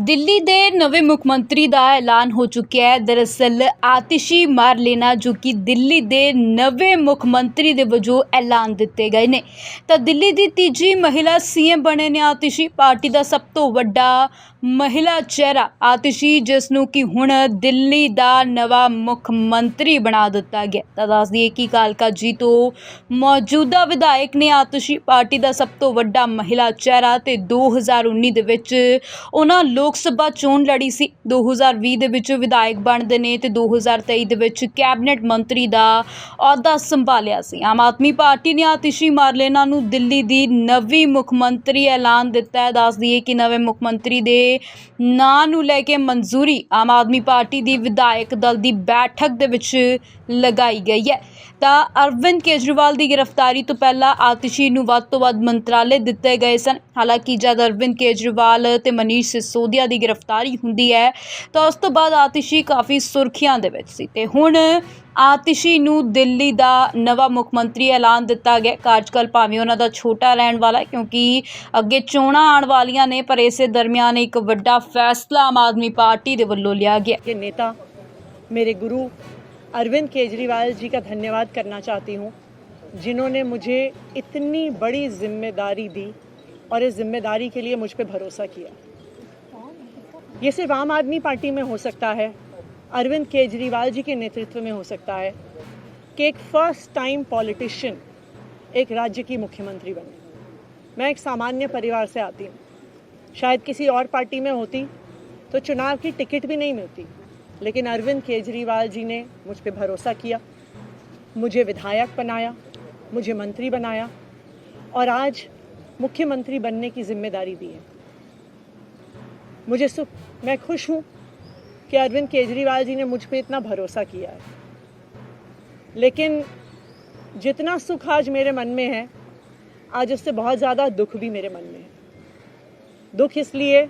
ਦਿੱਲੀ ਦੇ ਨਵੇਂ ਮੁੱਖ ਮੰਤਰੀ ਦਾ ਐਲਾਨ ਹੋ ਚੁੱਕਿਆ ਹੈ। ਦਰਅਸਲ ਆਤਿਸ਼ੀ ਮਾਰ ਲੈਣਾ ਜੋ ਕਿ ਦਿੱਲੀ ਦੇ ਨਵੇਂ ਮੁੱਖ ਮੰਤਰੀ ਦੇ ਵਜੋਂ ਐਲਾਨ ਦਿੱਤੇ ਗਏ ਨੇ। ਤਾਂ ਦਿੱਲੀ ਦੀ ਤੀਜੀ ਮਹਿਲਾ ਸੀਐਮ ਬਣੇ ਨੇ ਆਤਿਸ਼ੀ। ਪਾਰਟੀ ਦਾ ਸਭ ਤੋਂ ਵੱਡਾ ਮਹਿਲਾ ਚਿਹਰਾ ਆਤਿਸ਼ੀ, ਜਿਸ ਨੂੰ ਕਿ ਹੁਣ ਦਿੱਲੀ ਦਾ ਨਵਾਂ ਮੁੱਖ ਮੰਤਰੀ ਬਣਾ ਦਿੱਤਾ ਗਿਆ। ਤਾਂ ਦੱਸ ਦਈਏ ਕਿ ਕਾਲਕਾ ਜੀ ਤੋਂ ਮੌਜੂਦਾ ਵਿਧਾਇਕ ਨੇ ਆਤਿਸ਼ੀ ਪਾਰਟੀ ਦਾ ਸਭ ਤੋਂ ਵੱਡਾ ਮਹਿਲਾ ਚਿਹਰਾ ਤੇ 2019 ਦੇ ਵਿੱਚ ਉਹਨਾਂ ਲੋਕ ਸਭਾ ਚੋਣ ਲੜੀ ਸੀ। 2020 ਦੇ ਵਿੱਚ ਵਿਧਾਇਕ ਬਣਦੇ ਨੇ ਤੇ 2023 ਦੇ ਵਿੱਚ ਕੈਬਨਿਟ ਮੰਤਰੀ ਦਾ ਅਹੁਦਾ ਸੰਭਾਲਿਆ ਸੀ। ਆਮ ਆਦਮੀ ਪਾਰਟੀ ਨੇ ਆਤਿਸ਼ੀ ਮਾਰਲੇਨਾ ਨੂੰ ਦਿੱਲੀ ਦੀ ਨਵੀਂ ਮੁੱਖ ਮੰਤਰੀ ਐਲਾਨ ਦਿੱਤਾ ਹੈ। ਦੱਸ ਦਈਏ ਕਿ ਨਵੇਂ ਮੁੱਖ ਮੰਤਰੀ ਦੇ ਨਾਂ ਨੂੰ ਲੈ ਕੇ ਮਨਜ਼ੂਰੀ ਆਮ ਆਦਮੀ ਪਾਰਟੀ ਦੀ ਵਿਧਾਇਕ ਦਲ ਦੀ ਬੈਠਕ ਦੇ ਵਿੱਚ ਲਗਾਈ ਗਈ ਹੈ। ਤਾਂ ਅਰਵਿੰਦ ਕੇਜਰੀਵਾਲ ਦੀ ਗ੍ਰਿਫਤਾਰੀ ਤੋਂ ਪਹਿਲਾਂ ਆਤਿਸ਼ੀ ਨੂੰ ਵੱਧ ਤੋਂ ਵੱਧ ਮੰਤਰਾਲੇ ਦਿੱਤੇ ਗਏ ਸਨ। ਹਾਲਾਂਕਿ ਜਦ ਅਰਵਿੰਦ ਕੇਜਰੀਵਾਲ ਤੇ ਮਨੀਸ਼ ਸਿਸੋਦੀਆ ਦੀ ਗ੍ਰਿਫਤਾਰੀ ਹੁੰਦੀ ਹੈ, ਤਾਂ ਉਸ ਤੋਂ ਬਾਅਦ ਆਤਿਸ਼ੀ ਕਾਫੀ ਸੁਰਖੀਆਂ ਦੇ ਵਿੱਚ ਸੀ। ਤੇ ਹੁਣ ਆਤਿਸ਼ੀ ਨੂੰ ਦਿੱਲੀ ਦਾ ਨਵਾਂ ਮੁੱਖ ਮੰਤਰੀ ਐਲਾਨ ਦਿੱਤਾ ਗਿਆ ਕਾਰਜਕਾਲ ਭਾਵੇਂ ਉਹਨਾਂ ਦਾ ਛੋਟਾ ਰਹਿਣ ਵਾਲਾ ਹੈ ਕਿਉਂਕਿ ਅੱਗੇ ਚੋਣਾਂ ਆਉਣ ਵਾਲੀਆਂ ਨੇ ਪਰ ਇਸੇ ਦਰਮਿਆਨ ਇੱਕ ਵੱਡਾ ਫੈਸਲਾ ਆਮ ਆਦਮੀ ਪਾਰਟੀ ਦੇ ਵੱਲੋਂ ਲਿਆ ਗਿਆ के नेता मेरे गुरु अरविंद केजरीवाल जी का धन्यवाद करना चाहती हूँ जिन्होंने मुझे इतनी बड़ी जिम्मेदारी दी और इस जिम्मेदारी के लिए मुझ पर भरोसा किया ये सिर्फ आम आदमी पार्टी में हो सकता है अरविंद केजरीवाल जी के नेतृत्व में हो सकता है कि एक फ़र्स्ट टाइम पॉलिटिशियन एक राज्य की मुख्यमंत्री बने। मैं एक सामान्य परिवार से आती हूँ। शायद किसी और पार्टी में होती तो चुनाव की टिकट भी नहीं मिलती। लेकिन अरविंद केजरीवाल जी ने मुझ पर भरोसा किया, मुझे विधायक बनाया, मुझे मंत्री बनाया, और आज मुख्यमंत्री बनने की ज़िम्मेदारी दी है। मुझे सुख, मैं खुश हूँ कि अरविंद केजरीवाल जी ने मुझ पर इतना भरोसा किया है। लेकिन जितना सुख आज मेरे मन में है, आज उससे बहुत ज़्यादा दुख भी मेरे मन में है। दुख इसलिए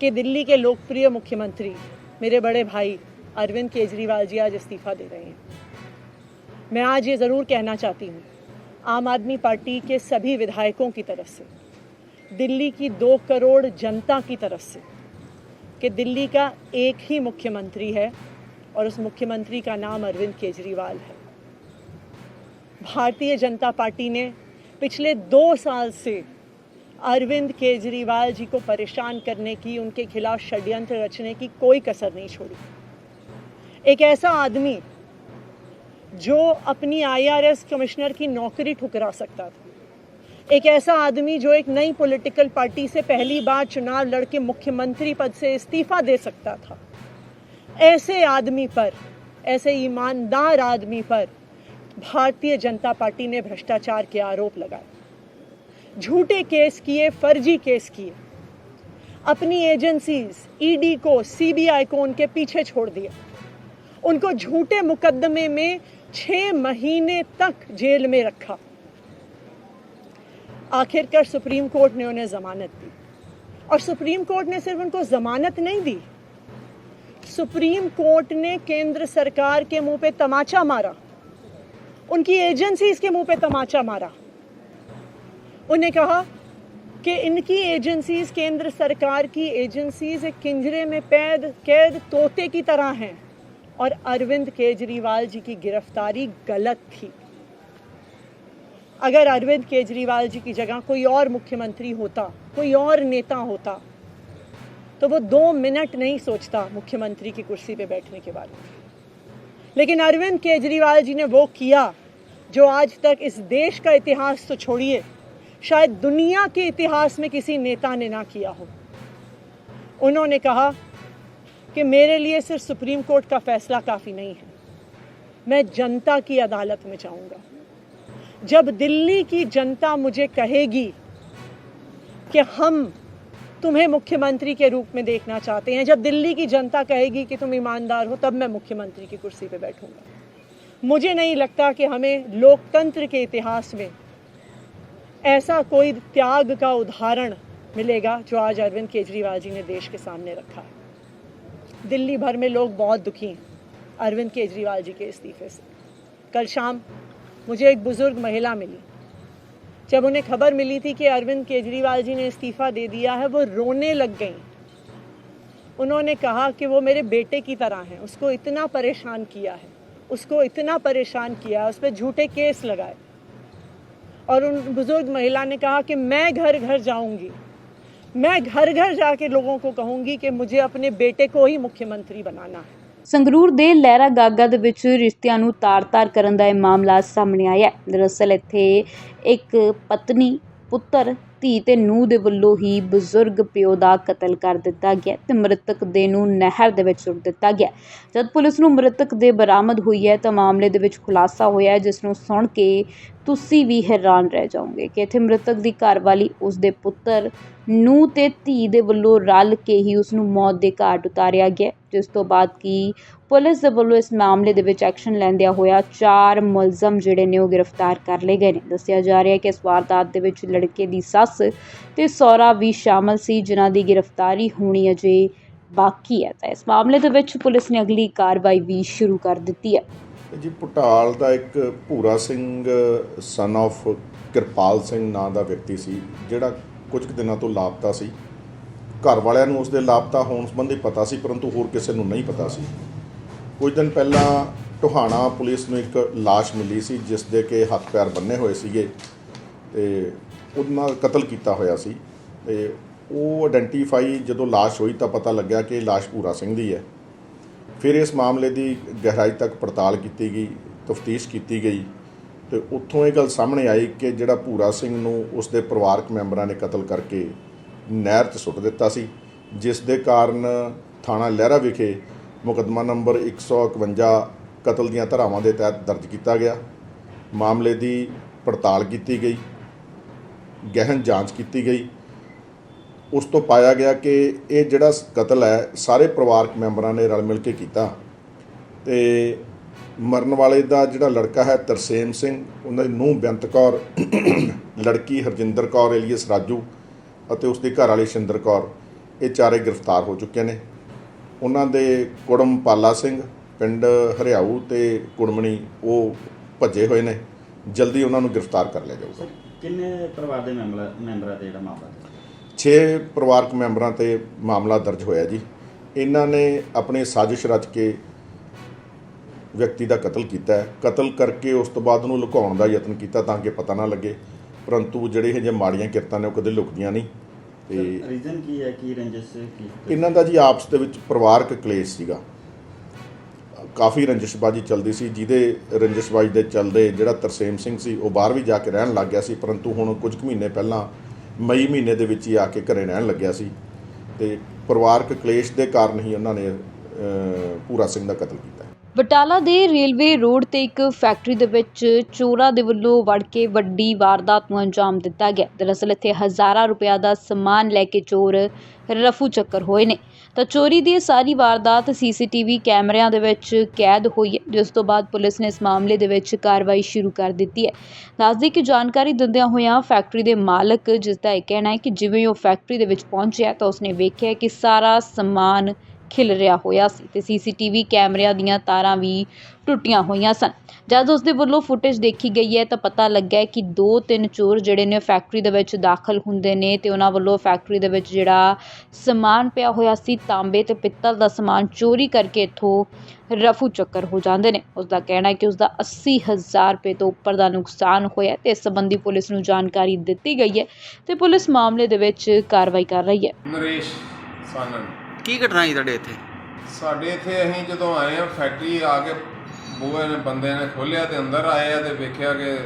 कि दिल्ली के लोकप्रिय मुख्यमंत्री, मेरे बड़े भाई अरविंद केजरीवाल जी आज इस्तीफा दे रहे हैं। मैं आज ये ज़रूर कहना चाहती हूँ, आम आदमी पार्टी के सभी विधायकों की तरफ़ से, दिल्ली की दो करोड़ जनता की तरफ़ से कि दिल्ली का एक ही मुख्यमंत्री है और उस मुख्यमंत्री का नाम अरविंद केजरीवाल है। भारतीय जनता पार्टी ने पिछले दो साल से अरविंद केजरीवाल जी को परेशान करने की, उनके खिलाफ षड्यंत्र रचने की कोई कसर नहीं छोड़ी। एक ऐसा आदमी जो अपनी आईआरएस कमिश्नर की नौकरी ठुकरा सकता था। एक ऐसा आदमी जो एक नई पॉलिटिकल पार्टी से पहली बार चुनाव लड़के मुख्यमंत्री पद से इस्तीफा दे सकता था। ऐसे आदमी पर, ऐसे ईमानदार आदमी पर भारतीय जनता पार्टी ने भ्रष्टाचार के आरोप लगाए। झूठे केस किए, फर्जी केस किए। अपनी एजेंसीज ईडी को सीबीआई को उनके पीछे छोड़ दिया उनको झूठे मुकदमे में छह महीने तक जेल में रखा। आखिरकार सुप्रीम कोर्ट ने उन्हें जमानत दी। और सुप्रीम कोर्ट ने सिर्फ़ उनको जमानत नहीं दी। सुप्रीम कोर्ट ने केंद्र सरकार के मुँह पे तमाचा मारा। उनकी एजेंसीज के मुँह पे तमाचा मारा। उन्हें कहा कि इनकी एजेंसीज केंद्र सरकार की एजेंसीज एक किंजरे में पैद, कैद, तोते की तरह हैं। और अरविंद केजरीवाल जी की गिरफ्तारी गलत थी। अगर अरविंद केजरीवाल जी की जगह कोई और मुख्यमंत्री होता, कोई और नेता होता तो वो दो मिनट नहीं सोचता मुख्यमंत्री की कुर्सी पे बैठने के बाद लेकिन अरविंद केजरीवाल जी ने वो किया जो आज तक इस देश का इतिहास तो छोड़िए, शायद दुनिया के इतिहास में किसी नेता ने ना किया हो। उन्होंने कहा कि मेरे लिए सिर्फ़ सुप्रीम कोर्ट का फैसला काफ़ी नहीं है, मैं जनता की अदालत में जाऊँगा। जब दिल्ली की जनता मुझे कहेगी कि हम तुम्हें मुख्यमंत्री के रूप में देखना चाहते हैं, जब दिल्ली की जनता कहेगी कि तुम ईमानदार हो, तब मैं मुख्यमंत्री की कुर्सी पर बैठूँगा। मुझे नहीं लगता कि हमें लोकतंत्र के इतिहास में ऐसा कोई त्याग का उदाहरण मिलेगा जो आज अरविंद केजरीवाल जी ने देश के सामने रखा है। दिल्ली भर में लोग बहुत दुखी हैं अरविंद केजरीवाल जी के इस्तीफे से। कल शाम मुझे एक बुज़ुर्ग महिला मिली। जब उन्हें खबर मिली थी कि अरविंद केजरीवाल जी ने इस्तीफ़ा दे दिया है, वो रोने लग गई। उन्होंने कहा कि वो मेरे बेटे की तरह हैं, उसको इतना परेशान किया है, उसको इतना परेशान किया उस पर झूठे केस लगाए। और उन बुज़ुर्ग महिला ने कहा कि मैं घर घर जाऊँगी, मैं घर घर जाके लोगों को कहूँगी कि मुझे अपने बेटे को ही मुख्यमंत्री बनाना है। ਸੰਗਰੂਰ ਦੇ ਲਹਿਰਾ ਗਾਗਾ ਦੇ ਵਿੱਚ ਰਿਸ਼ਤਿਆਂ ਨੂੰ ਤਾਰ-ਤਾਰ ਕਰਨ ਦਾ ਇਹ ਮਾਮਲਾ ਸਾਹਮਣੇ ਆਇਆ ਹੈ। ਦਰਅਸਲ ਇੱਥੇ ਇੱਕ ਪਤਨੀ, ਪੁੱਤਰ ਧੀ ਤੇ ਨੂੰਹ ਦੇ ਵੱਲੋਂ ਹੀ ਬਜ਼ੁਰਗ ਪਿਓ ਦਾ ਕਤਲ ਕਰ ਦਿੱਤਾ ਗਿਆ ਤੇ ਮ੍ਰਿਤਕ ਦੇ ਨੂੰ ਨਹਿਰ ਦੇ ਵਿੱਚ ਸੁੱਟ ਦਿੱਤਾ ਗਿਆ। ਜਦ ਪੁਲਿਸ ਨੂੰ ਮ੍ਰਿਤਕ ਦੇ ਬਰਾਮਦ ਹੋਈ ਹੈ ਤਾਂ ਮਾਮਲੇ ਦੇ ਵਿੱਚ ਖੁਲਾਸਾ ਹੋਇਆ ਹੈ, ਜਿਸ ਨੂੰ ਸੁਣ ਕੇ ਤੁਸੀਂ ਵੀ ਹੈਰਾਨ ਰਹਿ ਜਾਓਗੇ ਕਿ ਇੱਥੇ ਮ੍ਰਿਤਕ ਦੀ ਘਰਵਾਲੀ ਉਸ ਦੇ ਪੁੱਤਰ ਨੂੰ ਤੇ ਧੀ ਦੇ ਵੱਲੋਂ ਰਲ ਕੇ ਹੀ ਉਸ ਨੂੰ ਮੌਤ ਦੇ ਘਾਟ ਉਤਾਰਿਆ ਗਿਆ। ਜਿਸ ਤੋਂ ਬਾਅਦ ਕੀ ਪੁਲਿਸ ਦੇ ਵੱਲੋਂ ਇਸ ਮਾਮਲੇ ਦੇ ਵਿੱਚ ਐਕਸ਼ਨ ਲੈਂਦਿਆਂ ਹੋਇਆ ਚਾਰ ਮੁਲਜ਼ਮ ਜਿਹੜੇ ਨੇ ਉਹ ਗ੍ਰਿਫਤਾਰ ਕਰ ਲਏ ਗਏ ਨੇ। ਦੱਸਿਆ ਜਾ ਰਿਹਾ ਹੈ ਕਿ ਇਸ ਵਾਰਦਾਤ ਦੇ ਵਿੱਚ ਲੜਕੇ ਦੀ ਸੱਸ ਤੇ ਸਹੁਰਾ ਵੀ ਸ਼ਾਮਲ ਸੀ, ਜਿਨ੍ਹਾਂ ਦੀ ਗ੍ਰਿਫਤਾਰੀ ਹੋਣੀ ਅਜੇ ਬਾਕੀ ਹੈ। ਤਾਂ ਇਸ ਮਾਮਲੇ ਦੇ ਵਿੱਚ ਪੁਲਿਸ ਨੇ ਅਗਲੀ ਕਾਰਵਾਈ ਵੀ ਸ਼ੁਰੂ ਕਰ ਦਿੱਤੀ ਹੈ। ਜੀ, ਪਟਾਲ ਦਾ ਇੱਕ ਭੂਰਾ ਸਿੰਘ ਸਨ of ਕਿਰਪਾਲ ਸਿੰਘ ਨਾਂ ਦਾ ਵਿਅਕਤੀ ਸੀ, ਜਿਹੜਾ ਕੁਝ ਕੁ ਦਿਨਾਂ ਤੋਂ ਲਾਪਤਾ ਸੀ। ਘਰ ਵਾਲਿਆਂ ਨੂੰ ਉਸਦੇ ਲਾਪਤਾ ਹੋਣ ਸੰਬੰਧੀ ਪਤਾ ਸੀ, ਪਰੰਤੂ ਹੋਰ ਕਿਸੇ ਨੂੰ ਨਹੀਂ ਪਤਾ ਸੀ। ਕੁਝ ਦਿਨ ਪਹਿਲਾਂ ਟੋਹਾਣਾ ਪੁਲਿਸ ਨੂੰ ਇੱਕ ਲਾਸ਼ ਮਿਲੀ ਸੀ, ਜਿਸ ਦੇ ਕਿ ਹੱਥ ਪੈਰ ਬੰਨੇ ਹੋਏ ਸੀਗੇ ਤੇ ਉਹਨਾਂ ਕਤਲ ਕੀਤਾ ਹੋਇਆ ਸੀ। ਤੇ ਉਹ ਆਇਡੈਂਟੀਫਾਈ ਜਦੋਂ ਲਾਸ਼ ਹੋਈ ਤਾਂ ਪਤਾ ਲੱਗਿਆ ਕਿ ਇਹ ਲਾਸ਼ ਭੂਰਾ ਸਿੰਘ ਦੀ ਹੈ। ਫਿਰ ਇਸ ਮਾਮਲੇ ਦੀ ਗਹਿਰਾਈ ਤੱਕ ਪੜਤਾਲ ਕੀਤੀ ਗਈ, ਤਫਤੀਸ਼ ਕੀਤੀ ਗਈ ਤੇ ਉੱਥੋਂ ਇਹ ਗੱਲ ਸਾਹਮਣੇ ਆਈ ਕਿ ਜਿਹੜਾ ਭੂਰਾ ਸਿੰਘ ਨੂੰ ਉਸ ਦੇ ਪਰਿਵਾਰਕ ਮੈਂਬਰਾਂ ਨੇ ਕਤਲ ਕਰਕੇ ਨਹਿਰ 'ਚ ਸੁੱਟ ਦਿੱਤਾ ਸੀ, ਜਿਸ ਦੇ ਕਾਰਨ ਥਾਣਾ ਲਹਿਰਾ ਵਿਖੇ ਮੁਕੱਦਮਾ ਨੰਬਰ 151 ਕਤਲ ਦੀਆਂ ਧਾਰਾਵਾਂ ਦੇ ਤਹਿਤ ਦਰਜ ਕੀਤਾ ਗਿਆ। ਮਾਮਲੇ ਦੀ ਪੜਤਾਲ ਕੀਤੀ ਗਈ। ਗਹਿਨ ਜਾਂਚ ਕੀਤੀ ਗਈ। ਉਸ ਤੋਂ ਪਾਇਆ ਗਿਆ ਕਿ ਇਹ ਜਿਹੜਾ ਕਤਲ ਹੈ, ਸਾਰੇ ਪਰਿਵਾਰਕ ਮੈਂਬਰਾਂ ਨੇ ਰਲ ਮਿਲ ਕੇ ਕੀਤਾ। ਤੇ ਮਰਨ ਵਾਲੇ ਦਾ ਜਿਹੜਾ ਲੜਕਾ ਹੈ, ਤਰਸੇਮ ਸਿੰਘ ਉਹਨਾਂ ਦੀ ਨੂੰਹ ਬੇਅੰਤ ਕੌਰ, ਲੜਕੀ ਹਰਜਿੰਦਰ ਕੌਰ, ਏਲੀਅਸ ਰਾਜੂ ਅਤੇ ਉਸ ਦੀ ਘਰ ਵਾਲੀ ਸ਼ਿੰਦਰ ਕੌਰ, ਇਹ ਚਾਰੇ ਗ੍ਰਿਫਤਾਰ ਹੋ ਚੁੱਕੇ ਨੇ। ਉਹਨਾਂ ਦੇ ਕੁੜਮ ਪਾਲਾ ਸਿੰਘ ਪਿੰਡ ਹਰਿਆਊ ਤੇ ਕੁੜਮਣੀ ਉਹ ਭੱਜੇ ਹੋਏ ਨੇ। ਜਲਦੀ ਉਹਨਾਂ ਨੂੰ ਗ੍ਰਿਫਤਾਰ ਕਰ ਲਿਆ ਜਾਊਗਾ। ਕਿੰਨੇ ਪਰਿਵਾਰ ਦੇ ਮੈਂਬਰ ਮੈਂਬਰਾਂ ਤੇ ਜਿਹੜਾ ਮਾਮਲਾ ਹੈ 6 ਪਰਿਵਾਰਕ ਮੈਂਬਰਾਂ ਤੇ ਮਾਮਲਾ ਦਰਜ ਹੋਇਆ ਜੀ। ਇਹਨਾਂ ਨੇ ਆਪਣੀ ਸਾਜ਼ਿਸ਼ ਰਚ ਕੇ ਵਿਅਕਤੀ ਦਾ ਕਤਲ ਕੀਤਾ ਹੈ। ਕਤਲ ਕਰਕੇ ਉਸ ਤੋਂ ਬਾਅਦ ਉਹਨੂੰ ਲੁਕਾਉਣ ਦਾ ਯਤਨ ਕੀਤਾ ਤਾਂ ਕਿ ਪਤਾ ਨਾ ਲੱਗੇ। ਪਰੰਤੂ ਜਿਹੜੇ ਇਹ ਜੇ ਮਾੜੀਆਂ ਕਿਰਤਾਂ ਨੇ ਉਹ ਕਦੇ ਲੁਕਦੀਆਂ ਨਹੀਂ। ਤੇ ਰੀਜ਼ਨ ਕੀ ਹੈ? ਕੀ ਰੰਜਿਸ਼ ਕੀ ਇਹਨਾਂ ਦਾ ਜੀ ਆਪਸ ਦੇ ਵਿੱਚ ਪਰਿਵਾਰਕ ਕਲੇਸ਼ ਸੀਗਾ। ਕਾਫੀ ਰੰਜਿਸ਼ਬਾਜੀ ਚੱਲਦੀ ਸੀ। ਜਿਹਦੇ ਰੰਜਿਸ਼ਬਾਜੀ ਦੇ ਚੱਲਦੇ ਜਿਹੜਾ ਤਰਸੇਮ ਸਿੰਘ ਸੀ ਉਹ ਬਾਹਰ ਵੀ ਜਾ ਕੇ ਰਹਿਣ ਲੱਗ ਗਿਆ ਸੀ ਪਰੰਤੂ ਹੁਣ ਕੁਝ ਕੁ ਮਹੀਨੇ ਪਹਿਲਾਂ ਮਈ ਮਹੀਨੇ ਦੇ ਵਿੱਚ ਹੀ ਆ ਕੇ ਘਰੇ ਰਹਿਣ ਲੱਗਿਆ ਸੀ। ਤੇ ਪਰਿਵਾਰਕ ਕਲੇਸ਼ ਦੇ ਕਾਰਨ ਹੀ ਉਹਨਾਂ ਨੇ ਭੂਰਾ ਸਿੰਘ ਦਾ ਕਤਲ ਕੀਤਾ। ਬਟਾਲਾ ਦੇ ਰੇਲਵੇ ਰੋਡ ਤੇ ਇੱਕ ਫੈਕਟਰੀ ਦੇ ਵਿੱਚ ਚੋਰਾਂ ਦੇ ਵੱਲੋਂ ਵੜ ਕੇ ਵੱਡੀ ਵਾਰਦਾਤ ਨੂੰ ਅੰਜਾਮ ਦਿੱਤਾ ਗਿਆ। ਦਰਅਸਲ ਇੱਥੇ ਹਜ਼ਾਰਾਂ ਰੁਪਇਆ ਦਾ ਸਮਾਨ ਲੈ ਕੇ ਚੋਰ ਰਫੂ ਚੱਕਰ ਹੋਏ ਨੇ। ਤਾਂ ਚੋਰੀ ਦੀ ਇਹ ਸਾਰੀ ਵਾਰਦਾਤ ਸੀਸੀਟੀਵੀ ਕੈਮਰਿਆਂ ਦੇ ਵਿੱਚ ਕੈਦ ਹੋਈ ਹੈ, ਜਿਸ ਤੋਂ ਬਾਅਦ ਪੁਲਿਸ ਨੇ ਇਸ ਮਾਮਲੇ ਦੇ ਵਿੱਚ ਕਾਰਵਾਈ ਸ਼ੁਰੂ ਕਰ ਦਿੱਤੀ ਹੈ। ਦੱਸਦੀ ਕਿ ਜਾਣਕਾਰੀ ਦਿੰਦਿਆਂ ਹੋਇਆਂ ਫੈਕਟਰੀ ਦੇ ਮਾਲਕ, ਜਿਸ ਦਾ ਇਹ ਕਹਿਣਾ ਹੈ ਕਿ ਜਿਵੇਂ ਉਹ ਫੈਕਟਰੀ ਦੇ ਵਿੱਚ ਪਹੁੰਚਿਆ ਤਾਂ ਉਸਨੇ ਵੇਖਿਆ ਕਿ ਸਾਰਾ ਸਮਾਨ ਖਿਲ ਰਿਹਾ ਹੋਇਆ ਸੀ ਤੇ ਸੀਸੀਟੀਵੀ ਕੈਮਰਿਆਂ ਦੀਆਂ ਤਾਰਾਂ ਵੀ ਟੁੱਟੀਆਂ ਹੋਈਆਂ ਸਨ। ਜਦ ਉਸ ਦੇ ਵੱਲੋਂ ਫੁਟੇਜ ਦੇਖੀ ਗਈ ਹੈ ਤਾਂ ਪਤਾ ਲੱਗਾ ਹੈ ਕਿ ਦੋ ਤਿੰਨ ਚੋਰ ਜਿਹੜੇ ਨੇ ਫੈਕਟਰੀ ਦੇ ਵਿੱਚ ਦਾਖਲ ਹੁੰਦੇ ਨੇ ਤੇ ਉਹਨਾਂ ਵੱਲੋਂ ਫੈਕਟਰੀ ਦੇ ਵਿੱਚ ਜਿਹੜਾ ਸਮਾਨ ਪਿਆ ਹੋਇਆ ਸੀ, ਤਾਂਬੇ ਤੇ ਪਿੱਤਲ ਦਾ ਸਮਾਨ ਚੋਰੀ ਕਰਕੇ ਇੱਥੋਂ ਰਫੂ ਚੱਕਰ ਹੋ ਜਾਂਦੇ ਨੇ। ਉਸ ਦਾ ਕਹਿਣਾ ਹੈ ਕਿ ਉਸ ਦਾ 80000 ਰੁਪਏ ਤੋਂ ਉੱਪਰ ਦਾ ਨੁਕਸਾਨ ਹੋਇਆ ਤੇ ਇਸ ਸੰਬੰਧੀ ਪੁਲਿਸ ਨੂੰ ਜਾਣਕਾਰੀ ਦਿੱਤੀ ਗਈ ਹੈ ਤੇ ਪੁਲਿਸ ਮਾਮਲੇ ਦੇ ਵਿੱਚ ਕਾਰਵਾਈ ਕਰ ਰਹੀ ਹੈ। ਨਰੇਸ਼ ਸਾਨਨ। ਕੀ ਘਟਨਾ ਸੀ ਤੁਹਾਡੇ ਇੱਥੇ? ਸਾਡੇ ਇੱਥੇ ਅਸੀਂ ਜਦੋਂ ਆਏ ਆ ਫੈਕਟਰੀ ਆ ਕੇ ਬੂਹੇ ਨੇ ਬੰਦੇ ਨੇ ਖੋਲ੍ਹਿਆ ਤੇ ਅੰਦਰ ਆਏ ਆ ਤੇ ਵੇਖਿਆ ਕਿ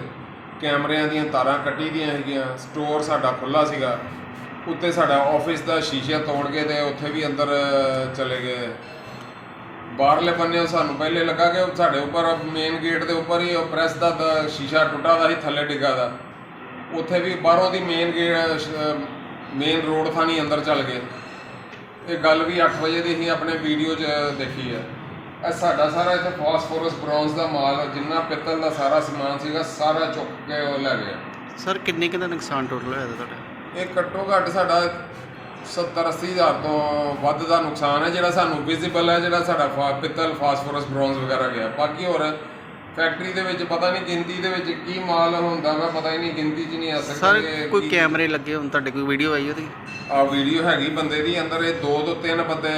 ਕੈਮਰਿਆਂ ਦੀਆਂ ਤਾਰਾਂ ਕੱਟੀ ਦੀਆਂ ਹੈਗੀਆਂ ਸਟੋਰ ਸਾਡਾ ਖੁੱਲਾ ਸੀਗਾ। ਉੱਤੇ ਸਾਡਾ ਆਫਿਸ ਦਾ ਸ਼ੀਸ਼ਾ ਤੋੜ ਕੇ ਤੇ ਉੱਥੇ ਵੀ ਅੰਦਰ ਚਲੇ ਗਏ। ਬਾਹਰਲੇ ਬੰਨੇ ਸਾਨੂੰ ਪਹਿਲੇ ਲੱਗਾ ਕਿ ਸਾਡੇ ਉੱਪਰ ਮੇਨ ਗੇਟ ਦੇ ਉੱਪਰ ਹੀ ਉਹ ਪ੍ਰੈਸ ਦਾ ਸ਼ੀਸ਼ਾ ਟੁੱਟਾ ਦਾ ਸੀ, ਥੱਲੇ ਡਿੱਗਾ ਦਾ। ਉੱਥੇ ਵੀ ਬਾਹਰੋਂ ਦੀ ਮੇਨ ਗੇਟ ਮੇਨ ਰੋਡ ਥਾਣੀ ਅੰਦਰ ਚੱਲ ਗਏ। ਇਹ ਗੱਲ ਵੀ 8 ਵਜੇ ਦੀ ਹੀ ਆਪਣੇ ਵੀਡੀਓ 'ਚ ਦੇਖੀ ਹੈ ਇਹ ਸਾਡਾ ਸਾਰਾ ਇੱਥੇ ਫਾਸਫੋਰਸ ਬ੍ਰੌਂਜ਼ ਦਾ ਮਾਲ ਜਿੰਨਾ ਪਿੱਤਲ ਦਾ ਸਾਰਾ ਸਮਾਨ ਸੀਗਾ ਸਾਰਾ ਚੁੱਕ ਕੇ ਉਹ ਲੈ ਗਏ ਸਰ ਕਿੰਨੇ ਕੁ ਦਾ ਨੁਕਸਾਨ ਟੋਟਲ ਹੋਇਆ ਤੁਹਾਡਾ? ਇਹ ਘੱਟੋ ਘੱਟ ਸਾਡਾ 70 80 ਹਜ਼ਾਰ ਤੋਂ ਵੱਧ ਦਾ ਨੁਕਸਾਨ ਹੈ ਜਿਹੜਾ ਸਾਨੂੰ ਵਿਜ਼ੀਬਲ ਹੈ ਜਿਹੜਾ ਸਾਡਾ ਫਾ- ਪਿੱਤਲ ਫਾਸਫੋਰਸ ਬ੍ਰੌਂਜ਼ ਵਗੈਰਾ ਗਿਆ। ਬਾਕੀ ਹੋਰ ਫੈਕਟਰੀ ਦੇ ਵਿੱਚ ਪਤਾ ਨਹੀਂ ਗਿਣਤੀ ਦੇ ਵਿੱਚ ਕੀ ਮਾਲ ਹੁੰਦਾ ਵਾ ਪਤਾ ਹੀ ਨਹੀਂ ਗਿਣਤੀ 'ਚ ਨਹੀਂ ਆ ਸਕਦਾ ਸਰ ਕਿ ਕੋਈ ਕੈਮਰੇ ਲੱਗੇ ਹੁਣ ਤੁਹਾਡੇ ਕੋਈ ਵੀਡੀਓ ਆਈ ਉਹਦੀ? ਆ ਵੀਡੀਓ ਹੈਗੀ ਬੰਦੇ ਦੀ ਅੰਦਰ ਇਹ ਦੋ ਤੋਂ ਤਿੰਨ ਬੰਦੇ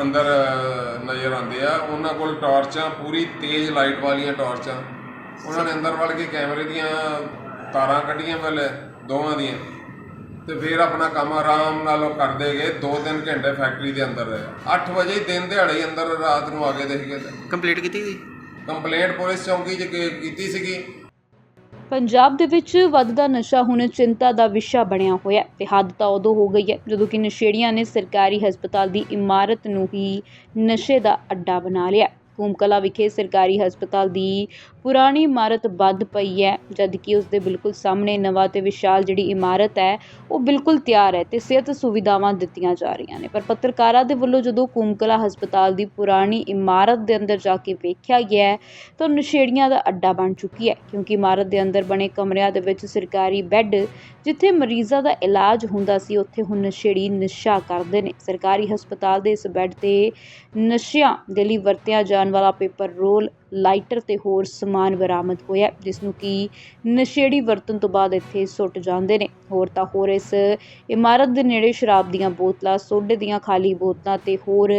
ਅੰਦਰ ਅਹ, ਨਜ਼ਰ ਆਉਂਦੇ ਆ। ਉਹਨਾਂ ਕੋਲ ਟਾਰਚਾਂ ਪੂਰੀ ਤੇਜ਼ ਲਾਈਟ ਵਾਲੀਆਂ ਟਾਰਚਾਂ। ਉਹਨਾਂ ਨੇ ਅੰਦਰ ਵੜ ਕੇ ਕੈਮਰੇ ਦੀਆਂ ਤਾਰਾਂ ਕੱਢੀਆਂ ਪਹਿਲੇ ਦੋਵਾਂ ਦੀਆਂ। ਤੇ ਫਿਰ ਆਪਣਾ ਕੰਮ ਆਰਾਮ ਨਾਲ ਉਹ ਕਰਦੇ ਗਏ 2-3 ਘੰਟੇ ਫੈਕਟਰੀ ਦੇ ਅੰਦਰ ਰਹੇ। 8 ਵਜੇ ਹੀ ਦਿਨ ਦਿਹਾੜੇ ਹੀ ਅੰਦਰ ਰਾਤ ਨੂੰ ਆ ਕੇ ਦੇਖ ਗਏ ਕੰਪਲੀਟ ਕੀਤੀ ਸੀ? ਕੰਪਲੇਂਟ ਪੁਲਿਸ ਚੌਂਕੀ 'ਚ ਕੀ- ਕੀਤੀ ਸੀਗੀ? ਪੰਜਾਬ ਦੇ ਵਿੱਚ ਵੱਧਦਾ ਨਸ਼ਾ ਹੁਣ ਚਿੰਤਾ ਦਾ ਵਿਸ਼ਾ ਬਣਿਆ ਹੋਇਆ ਹੈ ਤੇ ਹੱਦ ਤਾਂ ਉਦੋਂ ਹੋ ਗਈ ਹੈ ਜਦੋਂ ਕਿ ਨਸ਼ੇੜੀਆਂ ਨੇ ਸਰਕਾਰੀ ਹਸਪਤਾਲ ਦੀ ਇਮਾਰਤ ਨੂੰ ਹੀ ਨਸ਼ੇ ਦਾ ਅੱਡਾ ਬਣਾ ਲਿਆ ਕੂਮਕਲਾ ਵਿਖੇ ਸਰਕਾਰੀ ਹਸਪਤਾਲ ਦੀ ਪੁਰਾਣੀ ਇਮਾਰਤ ਵੱਧ ਪਈ ਹੈ, ਜਦਕਿ ਉਸ ਦੇ ਬਿਲਕੁਲ ਸਾਹਮਣੇ ਨਵਾਂ ਤੇ ਵਿਸ਼ਾਲ ਜਿਹੜੀ ਇਮਾਰਤ ਹੈ, ਉਹ ਬਿਲਕੁਲ ਤਿਆਰ ਹੈ ਤੇ ਸਿਹਤ ਸੁਵਿਧਾਵਾਂ ਦਿੱਤੀਆਂ ਜਾ ਰਹੀਆਂ ਨੇ। ਪਰ ਪੱਤਰਕਾਰਾਂ ਦੇ ਵੱਲੋਂ ਜਦੋਂ ਕੂਮਕਲਾ ਹਸਪਤਾਲ ਦੀ ਪੁਰਾਣੀ ਇਮਾਰਤ ਦੇ ਅੰਦਰ ਜਾ ਕੇ ਵੇਖਿਆ ਗਿਆ ਤਾਂ ਨਸ਼ੇੜੀਆਂ ਦਾ ਅੱਡਾ ਬਣ ਚੁੱਕੀ ਹੈ, ਕਿਉਂਕਿ ਇਮਾਰਤ ਦੇ ਅੰਦਰ ਬਣੇ ਕਮਰਿਆਂ ਦੇ ਵਿੱਚ ਸਰਕਾਰੀ ਬੈੱਡ ਜਿੱਥੇ ਮਰੀਜ਼ਾਂ ਦਾ ਇਲਾਜ ਹੁੰਦਾ ਸੀ, ਉੱਥੇ ਹੁਣ ਨਸ਼ੇੜੀ ਨਸ਼ਾ ਕਰਦੇ ਨੇ। ਸਰਕਾਰੀ ਹਸਪਤਾਲ ਦੇ ਇਸ ਬੈੱਡ ਤੇ ਨਸ਼ਿਆਂ ਦੇ ਲਈ ਵਰਤਿਆ ਜਾਣ ਜਾਣ ਵਾਲਾ ਪੇਪਰ ਰੋਲ ਲਾਈਟਰ ਤੇ ਹੋਰ ਸਮਾਨ ਬਰਾਮਦ ਹੋਇਆ ਜਿਸ ਨੂੰ ਕਿ ਨਸ਼ੇੜੀ ਵਰਤਨ ਤੋਂ ਬਾਅਦ ਇੱਥੇ ਸੁੱਟ ਜਾਂਦੇ ਨੇ। ਹੋਰ ਤਾਂ ਹੋਰ ਇਸ ਇਮਾਰਤ ਦੇ ਨੇੜੇ ਸ਼ਰਾਬ ਦੀਆਂ ਬੋਤਲਾਂ, ਸੋਡੇ ਦੀਆਂ ਖਾਲੀ ਬੋਤਲਾਂ ਤੇ ਹੋਰ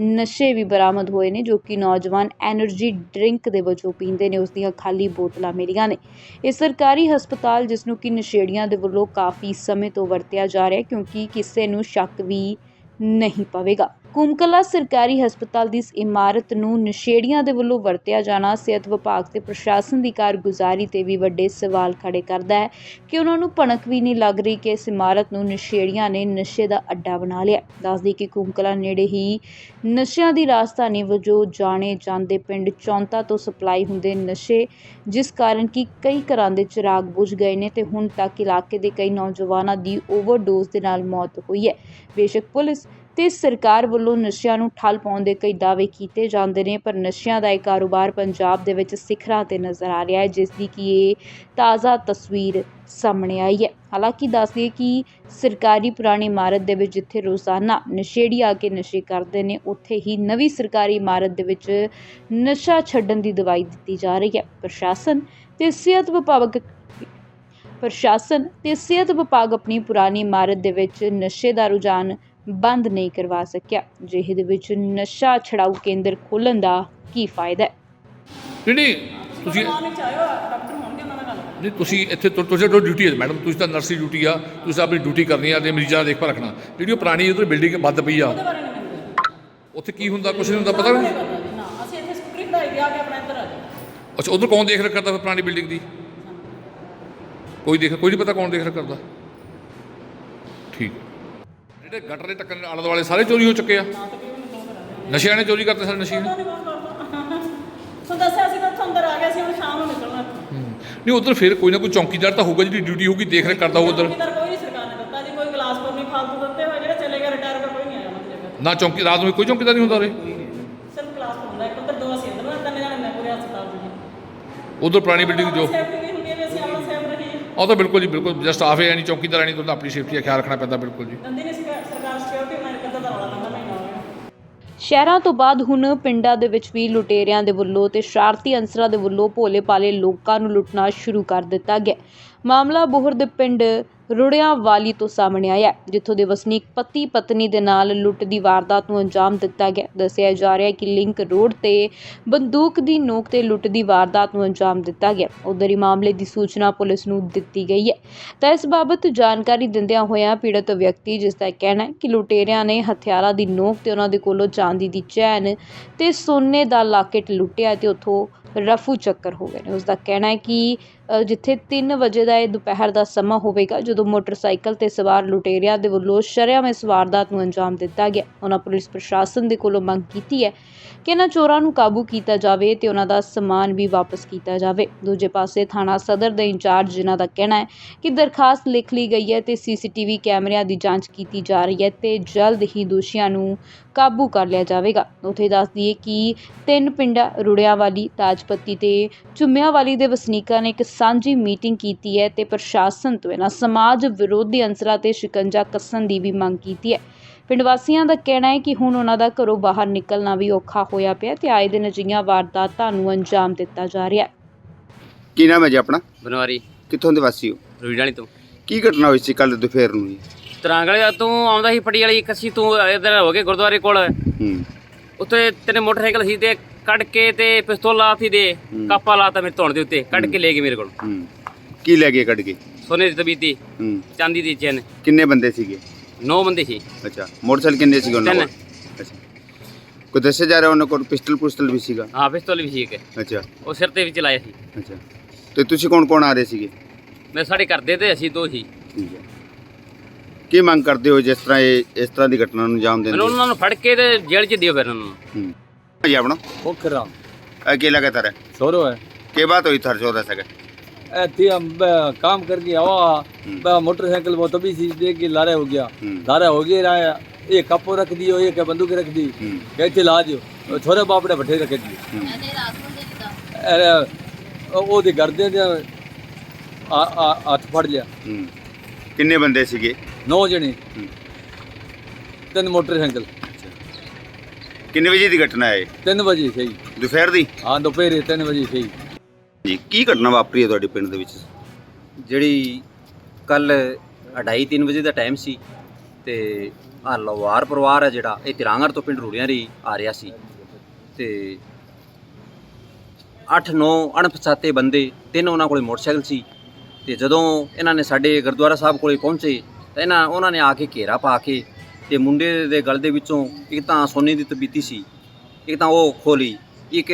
ਨਸ਼ੇ ਵੀ ਬਰਾਮਦ ਹੋਏ ਨੇ, ਜੋ ਕਿ ਨੌਜਵਾਨ એનર્ਜੀ ਡਰਿੰਕ ਦੇ ਵਜੋਂ ਪੀਂਦੇ ਨੇ, ਉਸ ਦੀਆਂ ਖਾਲੀ ਬੋਤਲਾਂ ਮਿਲੀਆਂ ਨੇ। ਇਹ ਸਰਕਾਰੀ ਹਸਪਤਾਲ, ਜਿਸ ਨੂੰ ਕਿ ਨਸ਼ੇੜੀਆਂ ਦੇ ਵੱਲੋਂ ਕਾਫੀ ਸਮੇਂ ਤੋਂ ਵਰਤਿਆ ਜਾ ਰਿਹਾ ਕਿਉਂਕਿ ਕਿਸੇ ਨੂੰ ਸ਼ੱਕ ਵੀ ਨਹੀਂ ਪਵੇਗਾ। ਕੁਮਕਲਾ ਸਰਕਾਰੀ ਹਸਪਤਾਲ ਦੀ ਇਸ ਇਮਾਰਤ ਨੂੰ ਨਸ਼ੇੜੀਆਂ ਦੇ ਵੱਲੋਂ ਵਰਤਿਆ ਜਾਣਾ ਸਿਹਤ ਵਿਭਾਗ ਤੇ ਪ੍ਰਸ਼ਾਸਨ ਦੀ ਕਾਰਗੁਜ਼ਾਰੀ ਤੇ ਵੀ ਵੱਡੇ ਸਵਾਲ ਖੜੇ ਕਰਦਾ ਹੈ ਕਿ ਉਹਨਾਂ ਨੂੰ ਭਣਕ ਵੀ ਨਹੀਂ ਲੱਗ ਰਹੀ ਕਿ ਇਸ ਇਮਾਰਤ ਨੂੰ ਨਸ਼ੇੜੀਆਂ ਨੇ ਨਸ਼ੇ ਦਾ ਅੱਡਾ ਬਣਾ ਲਿਆ ਦੱਸਦੀ ਕਿ ਕੁਮਕਲਾ ਨੇੜੇ ਹੀ ਨਸ਼ਿਆਂ ਦੀ ਰਾਜਧਾਨੀ ਵਜੋਂ ਜਾਣੇ ਜਾਂਦੇ ਪਿੰਡ ਚੌਂਤਾ ਤੋਂ ਸਪਲਾਈ ਹੁੰਦੇ ਨਸ਼ੇ, ਜਿਸ ਕਾਰਨ ਕਿ ਕਈ ਘਰਾਂ ਦੇ ਚਿਰਾਗ ਬੁਝ ਗਏ ਨੇ ਤੇ ਹੁਣ ਤੱਕ ਇਲਾਕੇ ਦੇ ਕਈ ਨੌਜਵਾਨਾਂ ਦੀ ਓਵਰਡੋਜ਼ ਦੇ ਨਾਲ ਮੌਤ ਹੋਈ ਹੈ। ਬੇਸ਼ੱਕ ਪੁਲਿਸ ਤੇ ਸਰਕਾਰ ਵੱਲੋਂ ਨਸ਼ਿਆਂ ਨੂੰ ਠੱਲ ਪਾਉਣ ਦੇ ਕਈ ਦਾਅਵੇ ਕੀਤੇ ਜਾਂਦੇ ਨੇ, ਪਰ ਨਸ਼ਿਆਂ ਦਾ ਇਹ ਕਾਰੋਬਾਰ ਪੰਜਾਬ ਦੇ ਵਿੱਚ ਸਿਖਰਾਂ ਤੇ ਨਜ਼ਰ ਆ ਰਿਹਾ ਹੈ, ਜਿਸ ਦੀ ਕਿ ਇਹ ਤਾਜ਼ਾ ਤਸਵੀਰ ਸਾਹਮਣੇ ਆਈ ਹੈ। ਹਾਲਾਂਕਿ ਦੱਸਦੇ ਕਿ ਸਰਕਾਰੀ ਪੁਰਾਣੀ ਇਮਾਰਤ ਦੇ ਵਿੱਚ ਜਿੱਥੇ ਰੋਜ਼ਾਨਾ ਨਸ਼ੇੜੀ ਆ ਕੇ ਨਸ਼ੇ ਕਰਦੇ ਨੇ, ਉੱਥੇ ਹੀ ਨਵੀਂ ਸਰਕਾਰੀ ਇਮਾਰਤ ਦੇ ਵਿੱਚ ਨਸ਼ਾ ਛੱਡਣ ਦੀ ਦਵਾਈ ਦਿੱਤੀ ਜਾ ਰਹੀ ਹੈ। ਪ੍ਰਸ਼ਾਸਨ ਤੇ ਸਿਹਤ ਵਿਭਾਗ, ਪ੍ਰਸ਼ਾਸਨ ਤੇ ਸਿਹਤ ਵਿਭਾਗ ਆਪਣੀ ਪੁਰਾਣੀ ਇਮਾਰਤ ਦੇ ਵਿੱਚ ਨਸ਼ੇ ਦਾ ਰੁਝਾਨ ਬੰਦ ਨਹੀਂ ਕਰਵਾ ਸਕਿਆ ਜਿਹੇ ਦੇ ਵਿੱਚ ਨਸ਼ਾ ਛਡਾਊ ਕੇਂਦਰ ਖੋਲ੍ਹਣ ਦਾ ਕੀ ਫਾਇਦਾ ਹੈ? ਨਹੀਂ ਤੁਸੀਂ ਨਹੀਂ ਤੁਸੀਂ ਇੱਥੇ ਤੁਸੀਂ ਤੁਹਾਡੀ ਡਿਊਟੀ ਹੈ ਮੈਡਮ ਤੁਸੀਂ ਤਾਂ ਨਰਸੀ ਡਿਊਟੀ ਆ ਤੁਸੀਂ ਆਪਣੀ ਡਿਊਟੀ ਕਰਨੀ ਆ ਤੇ ਮਰੀਜ਼ਾਂ ਦਾ ਦੇਖਭਾਲ ਰੱਖਣਾ। ਜਿਹੜੀ ਉਹ ਪੁਰਾਣੀ ਉਧਰ ਬਿਲਡਿੰਗ ਬੰਦ ਪਈ ਆ। ਉੱਥੇ ਕੀ ਹੁੰਦਾ ਕੁਛ ਨਹੀਂ ਹੁੰਦਾ ਪਤਾ ਨਹੀਂ। ਅਸੀਂ ਇੱਥੇ ਸਕੂਟਰੀ ਖੜਾਈ ਗਿਆ ਕੇ ਆਪਣਾ ਇੱਧਰ ਆ ਜਾਓ। ਅੱਛਾ ਉਧਰ ਕੌਣ ਦੇਖ ਰੇਖ ਕਰਦਾ ਫਿਰ ਪੁਰਾਣੀ ਬਿਲਡਿੰਗ ਦੀ? ਕੋਈ ਦੇਖ ਕੋਈ ਨਹੀਂ ਪਤਾ ਕੌਣ ਦੇਖ ਰੇਖ ਕਰਦਾ। ਜਿਹੜੇ ਗਟਰ ਦੇ ਟੱਕਰ ਆਲੇ ਦੁਆਲੇ ਸਾਰੇ ਚੋਰੀ ਹੋ ਚੁੱਕੇ ਆ। ਨਸ਼ਿਆਂ ਨੇ ਚੋਰੀ ਕਰਤੇ ਸਾਰੇ ਨਸ਼ੇ ਨੇ। ਸੋ ਦੱਸਿਆ ਸੀ ਤਾਂ ਉੱਥੋਂ ਅੰਦਰ ਆ ਗਿਆ ਸੀ ਹੁਣ ਸ਼ਾਮ ਨੂੰ ਨਿਕਲਣਾ। ਇੱਥੋਂ। ਨਹੀਂ ਉਧਰ ਫਿਰ ਕੋਈ ਨਾ ਕੋਈ ਚੌਕੀਦਾਰ ਤਾਂ ਹੋਊਗਾ ਜਿਹੜੀ ਡਿਊਟੀ ਹੋਊਗੀ ਦੇਖ ਰੇਖ ਕਰਦਾ ਹੋਊ ਉਧਰ। ਚੌਕੀਦਾਰ ਕੋਈ ਨਹੀਂ ਸਰਕਾਰ ਨੇ ਦਿੱਤਾ ਜੀ ਕੋਈ ਗਲਾਸਪੁਰ ਨਹੀਂ ਫਾਲਤੂ ਦਿੱਤੇ ਹੋਏ ਜਿਹੜੇ ਚਲੇ ਗਏ ਰਿਟਾਇਰ ਕੋਈ ਨਹੀਂ ਆਇਆ ਉਹਨਾਂ ਦੀ ਜਗ੍ਹਾ ਨਾ ਚੌਕੀ ਰਾਤ ਨੂੰ ਕੋਈ ਚੌਕੀਦਾਰ ਨਹੀਂ ਹੁੰਦਾ ਉਰੇ। ਸਿਰਫ ਗਲਾਸਪੁਰ ਹੁੰਦਾ ਇੱਕ ਉੱਧਰ ਦੋ ਅਸੀਂ ਇੱਧਰ ਤਿੰਨ ਜਣੇ ਨੇ ਪੂਰੇ ਹਸਪਤਾਲ ਦੇ ਉਧਰ ਪੁਰਾਣੀ ਬਿਲਡਿੰਗ ਜੋ ਸੇਫਟੀ ਵੀ ਹੁੰਦੀ ਹੈ ਵੀ ਅਸੀਂ ਆਪਣਾ ਸੇਫ ਰਹੀਏ ਉਹ ਤਾਂ ਬਿਲਕੁਲ ਜੀ ਬਿਲਕੁਲ ਜਸਟ ਆਫ ਨਹੀਂ ਚੌਕੀਦਾਰ ਨਹੀਂ ਤਾਂ ਆਪਣੀ ਸੇਫਟੀ ਦਾ ਖਿਆਲ ਰੱਖਣਾ ਪੈਂਦਾ ਬਿਲਕੁਲ ਜੀ। ਸ਼ਹਿਰਾਂ ਤੋਂ ਬਾਅਦ ਹੁਣ ਪਿੰਡਾਂ ਦੇ ਵਿੱਚ ਵੀ ਲੁਟੇਰਿਆਂ ਦੇ ਵੱਲੋਂ ਤੇ ਸ਼ਰਾਰਤੀ ਅੰਸਰਾਂ ਦੇ ਵੱਲੋਂ ਭੋਲੇ ਭਾਲੇ ਲੋਕਾਂ ਨੂੰ ਲੁੱਟਣਾ ਸ਼ੁਰੂ ਕਰ ਦਿੱਤਾ ਗਿਆ। ਮਾਮਲਾ ਬੋਹਰ ਦੇ ਪਿੰਡ ਰੁੜਿਆਂ ਵਾਲੀ ਤੋਂ ਸਾਹਮਣੇ ਆਇਆ ਜਿੱਥੋਂ ਦੇ ਵਸਨੀਕ ਪਤੀ ਪਤਨੀ ਦੇ ਨਾਲ ਲੁੱਟ ਦੀ ਵਾਰਦਾਤ ਨੂੰ ਅੰਜਾਮ ਦਿੱਤਾ ਗਿਆ। ਦੱਸਿਆ ਜਾ ਰਿਹਾ ਹੈ ਕਿ ਲਿੰਕ ਰੋਡ ਤੇ ਬੰਦੂਕ ਦੀ ਨੋਕ ਤੇ ਲੁੱਟ ਦੀ ਵਾਰਦਾਤ ਨੂੰ ਅੰਜਾਮ ਦਿੱਤਾ ਗਿਆ। ਉਧਰ ਹੀ ਮਾਮਲੇ ਦੀ ਸੂਚਨਾ ਪੁਲਿਸ ਨੂੰ ਦਿੱਤੀ ਗਈ ਹੈ। ਤਾਂ ਇਸ ਬਾਬਤ ਜਾਣਕਾਰੀ ਦਿੰਦਿਆਂ ਹੋਇਆਂ ਪੀੜਤ ਵਿਅਕਤੀ, ਜਿਸ ਦਾ ਕਹਿਣਾ ਹੈ ਕਿ ਲੁਟੇਰਿਆਂ ਨੇ ਹਥਿਆਰਾਂ ਦੀ ਨੋਕ ਤੇ ਉਹਨਾਂ ਦੇ ਕੋਲੋਂ ਚਾਂਦੀ ਦੀ ਚੈਨ ਤੇ ਸੋਨੇ ਦਾ ਲਾਕਟ ਲੁੱਟਿਆ ਤੇ ਉੱਥੋਂ ਰਫੂ ਚੱਕਰ ਹੋ ਗਏ ਨੇ। ਉਸ ਦਾ ਕਹਿਣਾ ਹੈ ਕਿ ਜਿੱਥੇ ਤਿੰਨ ਵਜੇ ਦਾ ਇਹ ਦੁਪਹਿਰ ਦਾ ਸਮਾਂ ਹੋਵੇਗਾ, ਜਦੋਂ ਮੋਟਰਸਾਈਕਲ ਤੇ ਸਵਾਰ ਲੁਟੇਰਿਆਂ ਦੇ ਵੱਲੋਂ ਸ਼ਰੇਆਮ ਇਸ ਵਾਰਦਾਤ ਨੂੰ ਅੰਜਾਮ ਦਿੱਤਾ ਗਿਆ। ਉਹਨਾਂ ਪੁਲਿਸ ਪ੍ਰਸ਼ਾਸਨ ਦੇ ਕੋਲੋਂ ਮੰਗ ਕੀਤੀ ਹੈ ਕਿ ਇਹਨਾਂ ਚੋਰਾਂ ਨੂੰ ਕਾਬੂ ਕੀਤਾ ਜਾਵੇ ਤੇ ਉਹਨਾਂ ਦਾ ਸਮਾਨ ਵੀ ਵਾਪਸ ਕੀਤਾ ਜਾਵੇ। ਦੂਜੇ ਪਾਸੇ ਥਾਣਾ ਸਦਰ ਦੇ ਇੰਚਾਰਜ ਜਿਨ੍ਹਾਂ ਦਾ ਕਹਿਣਾ ਹੈ ਕਿ ਦਰਖਾਸਤ ਲਿਖ ਲਈ ਗਈ ਹੈ ਤੇ ਸੀਸੀਟੀਵੀ ਕੈਮਰਿਆਂ ਦੀ ਜਾਂਚ ਕੀਤੀ ਜਾ ਰਹੀ ਹੈ ਤੇ ਜਲਦ ਹੀ ਦੋਸ਼ੀਆਂ ਨੂੰ ਕਾਬੂ ਕਰ ਲਿਆ ਜਾਵੇਗਾ। ਉੱਥੇ ਦੱਸ ਦਈਏ ਕਿ ਤਿੰਨ ਪਿੰਡਾਂ ਰੁੜਿਆਂ ਵਾਲੀ ਤਾਜਪੱਤੀ ਤੇ ਝੁੰਮਿਆਂ ਦੇ ਵਸਨੀਕਾਂ ਨੇ ਇੱਕ ਸਾਂਝੀ ਮੀਟਿੰਗ ਕੀਤੀ ਹੈ ਤੇ ਪ੍ਰਸ਼ਾਸਨ ਤੋਂ ਇਹਨਾਂ ਸਮਾਜ ਵਿਰੋਧੀ ਅੰਸਰਾਂ ਤੇ ਸ਼ਿਕੰਜਾ ਕੱਸਣ ਦੀ ਵੀ ਮੰਗ ਕੀਤੀ ਹੈ। ਪਿੰਡ ਵਾਸੀਆਂ ਦਾ ਕਹਿਣਾ ਹੈ ਕਿ ਹੁਣ ਉਹਨਾਂ ਦਾ ਘਰੋਂ ਬਾਹਰ ਨਿਕਲਣਾ ਵੀ ਔਖਾ ਹੋਇਆ ਪਿਆ ਤੇ ਆਏ ਦਿਨ ਅਜਿਹੀਆਂ ਵਾਰਦਾਤਾਂ ਨੂੰ ਅੰਜਾਮ ਦਿੱਤਾ ਜਾ ਰਿਹਾ ਹੈ। ਕੀ ਨਾਮ ਹੈ ਜੀ ਆਪਣਾ? ਬਨਵਾਰੀ। ਕਿੱਥੋਂ ਦੇ ਵਾਸੀ ਹੋ? ਰੂੜਾਣੀ ਤੋਂ। ਕੀ ਘਟਨਾ ਹੋਈ ਸੀ ਕੱਲ ਦੁਪਹਿਰ ਨੂੰ ਜੀ? ਤਰਾਂਗਲੇ ਤੋਂ ਆਉਂਦਾ ਸੀ ਪੱਟੀ ਵਾਲੀ ਕੱਸੀ ਤੋਂ ਇਧਰ ਹੋ ਕੇ ਗੁਰਦੁਆਰੇ ਕੋਲ। ਹੂੰ। ਉੱਥੇ ਤੇਰੇ ਮੋਟਰਸਾਈਕਲ ਸੀ ਤੇ ਕੱਢ ਕੇ ਤੇ ਪਿਸਤੌਲ ਲਾਤੀ ਦੇ ਕਾਪਾ ਲਾਤਾ ਮੇਰੇ ਧੌਣ ਦੇ ਉੱਤੇ ਕੱਢ ਕੇ ਲੈ ਗਏ ਮੇਰੇ ਕੋਲ। ਹੂੰ। ਕੀ ਲੈ ਗਏ ਕੱਢ ਕੇ? ਸੋਨੇ ਦੀ ਤਬੀਤੀ ਹੂੰ। ਚਾਂਦੀ ਦੀ ਚੈਨ। ਕਿੰਨੇ ਬੰਦੇ ਸੀਗੇ? ਨੌ ਬੰਦੇ ਸੀ। ਅੱਛਾ ਮੋਟਰਸਾਈਕਲ ਕਿੰਨੇ ਸੀਗੇ ਉਹਨਾਂ। ਕੋਲ? ਅੱਛਾ। ਕੋਈ ਦੱਸਿਆ ਜਾ ਰਿਹਾ ਉਹਨਾਂ ਕੋਲ? ਪਿਸਟਲ ਪੁਸਤਲ ਵੀ ਸੀਗਾ? ਹਾਂ ਪਿਸਤੌਲ ਵੀ ਸੀ ਇੱਕ। ਅੱਛਾ। ਉਹ ਸਿਰ ਤੇ ਵੀ ਚਲਾਇਆ ਸੀ। ਅੱਛਾ। ਤੇ ਤੁਸੀਂ ਕੌਣ ਕੌਣ ਆ ਰਹੇ ਸੀਗੇ? ਮੈਂ ਸਾਡੇ ਕਰਦੇ ਤੇ ਅਸੀਂ ਦੋ ਸੀ। ਠੀਕ ਹੈ। ਕੀ ਮੰਗ ਕਰਦੇ ਹੋ ਜਿਸ ਤਰ੍ਹਾਂ ਇਹ ਇਸ ਤਰ੍ਹਾਂ ਦੀ ਘਟਨਾ ਨੂੰ ਅੰਜਾਮ ਦਿੰਦੇ ਮੈਨੂੰ ਉਹਨਾਂ ਨੂੰ ਫੜ ਕੇ ਤੇ ਜੇਲ੍ਹ 'ਚ ਦਿਓ ਫਿਰ ਉਹਨਾਂ ਨੂੰ। ਹੂੰ ਜੀ ਆਪਣਾ पोखरा अकेला का तरह छोरो है के बात हुई थर चौदह सके ए, थी हम ब- काम करके आवा ब- मोटरसाइकिल वो तभी सी देख के लारे हो गया हम्म। लारे हो गया रहा एक कपो रख दियो एक बंदूक रख दी हम्म। कहते ला दियो और छोरे बाप ने भट्ठे रख दिए अरे ਉਹ ਦੇ ਕਰਦੇ ਦੇ ਆ ਆ ਹੱਥ ਫੜ ਲਿਆ हम्म। किन्ने बंदे सीगे ਨੌ ਜਣੇ हम्म। ਤਿੰਨ ਮੋਟਰਸਾਈਕਲ ਕਿੰਨੇ ਵਜੇ ਦੀ ਘਟਨਾ ਹੈ ਇਹ? 3 ਵਜੇ ਸਹੀ। ਦੁਪਹਿਰ ਦੀ? ਹਾਂ ਦੁਪਹਿਰੇ 3 ਵਜੇ ਸਹੀ। ਜੀ ਕੀ ਘਟਨਾ ਵਾਪਰੀ ਹੈ ਤੁਹਾਡੇ ਪਿੰਡ ਦੇ ਵਿੱਚ? ਜਿਹੜੀ ਕੱਲ 2:30 ਵਜੇ ਦਾ ਟਾਈਮ ਸੀ ਤੇ ਆ ਲਵਾਰ ਪਰਿਵਾਰ ਹੈ ਜਿਹੜਾ ਇਹ ਤਿਰਾਂਗਰ ਤੋਂ ਪਿੰਡ ਰੂੜੀਆਂ ਰਹੀ ਆ ਰਿਹਾ ਸੀ। ਤੇ 8-9 ਅਣਪਛਾਤੇ ਬੰਦੇ ਤਿੰਨ ਉਹਨਾਂ ਕੋਲੇ ਮੋਟਰਸਾਈਕਲ ਸੀ। ਤੇ ਜਦੋਂ ਇਹਨਾਂ ਨੇ ਸਾਡੇ ਗੁਰਦੁਆਰਾ ਸਾਹਿਬ ਕੋਲੇ ਪਹੁੰਚੇ ਤਾਂ ਇਹਨਾਂ ਉਹਨਾਂ ਨੇ ਆ ਕੇ ਘੇਰਾ ਪਾ ਕੇ ਤੇ ਮੁੰਡੇ ਦੇ ਗਲ ਦੇ ਵਿੱਚੋਂ ਇੱਕ ਤਾਂ ਸੋਨੇ ਦੀ ਤਬੀਤੀ ਸੀ, ਇੱਕ ਤਾਂ ਉਹ ਖੋਲੀ ਇੱਕ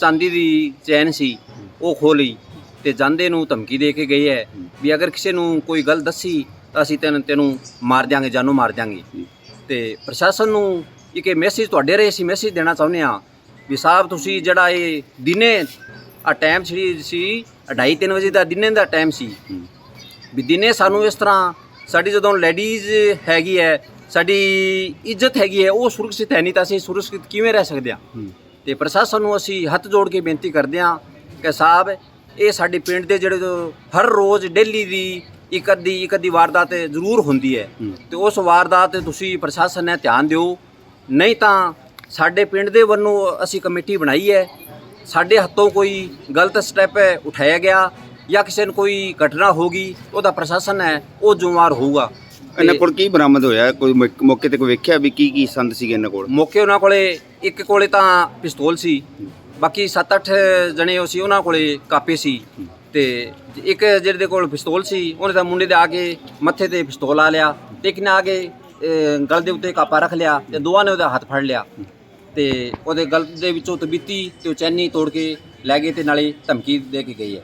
ਚਾਂਦੀ ਦੀ ਚੈਨ ਸੀ, ਉਹ ਖੋਲੀ ਤੇ ਜਾਂਦੇ ਨੂੰ ਧਮਕੀ ਦੇ ਕੇ ਗਈ ਹੈ ਵੀ ਅਗਰ ਕਿਸੇ ਨੂੰ ਕੋਈ ਗੱਲ ਦੱਸੀ ਤਾਂ ਅਸੀਂ ਤੈਨੂੰ ਤੈਨੂੰ ਮਾਰ ਦਿਆਂਗੇ, ਜਾਨੋਂ ਮਾਰ ਦਿਆਂਗੇ। ਤੇ ਪ੍ਰਸ਼ਾਸਨ ਨੂੰ ਇੱਕ ਮੈਸੇਜ ਤੁਹਾਡੇ ਰਹੇ ਅਸੀਂ ਮੈਸੇਜ ਦੇਣਾ ਚਾਹੁੰਦੇ ਆ ਵੀ ਸਾਹਿਬ ਤੁਸੀਂ ਜਿਹੜਾ ਇਹ ਦਿਨੇ ਆ ਟਾਈਮ ਸੀ ਸੀ 2:30 ਵਜੇ ਦਾ ਦਿਨੇ ਦਾ ਟਾਈਮ ਸੀ। ਵੀ ਦਿਨੇ ਸਾਨੂੰ ਇਸ ਤਰ੍ਹਾਂ ਸਾਡੀ ਜਦੋਂ ਲੇਡੀਜ਼ ਹੈਗੀ ਹੈ ਸਾਡੀ ਇੱਜ਼ਤ ਹੈਗੀ ਹੈ ਉਹ ਸੁਰੱਖਿਅਤ ਹੈ ਨਹੀਂ ਤਾਂ ਅਸੀਂ ਸੁਰੱਖਿਅਤ ਕਿਵੇਂ ਰਹਿ ਸਕਦੇ ਹਾਂ? ਤੇ ਪ੍ਰਸ਼ਾਸਨ ਨੂੰ ਅਸੀਂ ਹੱਥ ਜੋੜ ਕੇ ਬੇਨਤੀ ਕਰਦੇ ਹਾਂ ਕਿ ਸਾਹਿਬ ਇਹ ਸਾਡੇ ਪਿੰਡ ਦੇ ਜਿਹੜੇ ਹਰ ਰੋਜ਼ ਡੇਲੀ ਦੀ ਇੱਕ ਅੱਧੀ ਇੱਕ ਅੱਧੀ ਵਾਰਦਾਤ ਜ਼ਰੂਰ ਹੁੰਦੀ ਹੈ। ਤੇ ਉਸ ਵਾਰਦਾਤ ਤੇ ਤੁਸੀਂ ਪ੍ਰਸ਼ਾਸਨ ਨੇ ਧਿਆਨ ਦਿਓ। ਨਹੀਂ ਤਾਂ ਸਾਡੇ ਪਿੰਡ ਦੇ ਵੱਲੋਂ ਅਸੀਂ ਕਮੇਟੀ ਬਣਾਈ ਹੈ। ਸਾਡੇ ਹੱਥੋਂ ਕੋਈ ਗਲਤ ਸਟੈਪ ਉਠਾਇਆ ਗਿਆ ਜਾਂ ਕਿਸੇ ਨੂੰ ਕੋਈ ਘਟਨਾ ਹੋ ਗਈ ਉਹਦਾ ਪ੍ਰਸ਼ਾਸਨ ਹੈ ਉਹ ਜ਼ਿੰਮੇਵਾਰ ਹੋਊਗਾ। ਇਹਨਾਂ ਕੋਲ ਕੀ ਬਰਾਮਦ ਹੋਇਆ? ਕੋਈ ਮੌ- ਮੌਕੇ ਤੇ ਕੋਈ ਵੇਖਿਆ ਵੀ ਕੀ ਕੀ ਸੰਦ ਸੀਗੇ ਇਹਨਾਂ ਕੋਲ? ਮੌਕੇ ਉਹਨਾਂ ਕੋਲੇ ਇੱਕ ਕੋਲੇ ਤਾਂ ਪਿਸਤੌਲ ਸੀ। ਬਾਕੀ 7-8 ਜਣੇ ਉਹ ਸੀ ਉਹਨਾਂ ਕੋਲੇ ਕਾਪੇ ਸੀ। ਤੇ ਇੱਕ ਜਿਹੜੇ ਦੇ ਕੋਲ ਪਿਸਤੌਲ ਸੀ ਉਹਨੇ ਤਾਂ ਮੁੰਡੇ ਦੇ ਆ ਕੇ ਮੱਥੇ ਤੇ ਪਿਸਤੌਲ ਆ ਲਿਆ ਤੇ ਇੱਕ ਨੇ ਆ ਕੇ ਅਹ, ਗਲ ਦੇ ਉੱਤੇ ਕਾਪਾ ਰੱਖ ਲਿਆ ਤੇ ਦੋਵਾਂ ਨੇ ਉਹਦਾ ਹੱਥ ਫੜ ਲਿਆ। ਤੇ ਉਹਦੇ ਗਲ ਦੇ ਵਿੱਚੋਂ ਤਬੀਤੀ ਤੇ ਉਹ ਚੈਨੀ ਤੋੜ ਕੇ ਲੈ ਗਏ ਤੇ ਨਾਲੇ ਧਮਕੀ ਦੇ ਕੇ ਗਈ ਹੈ।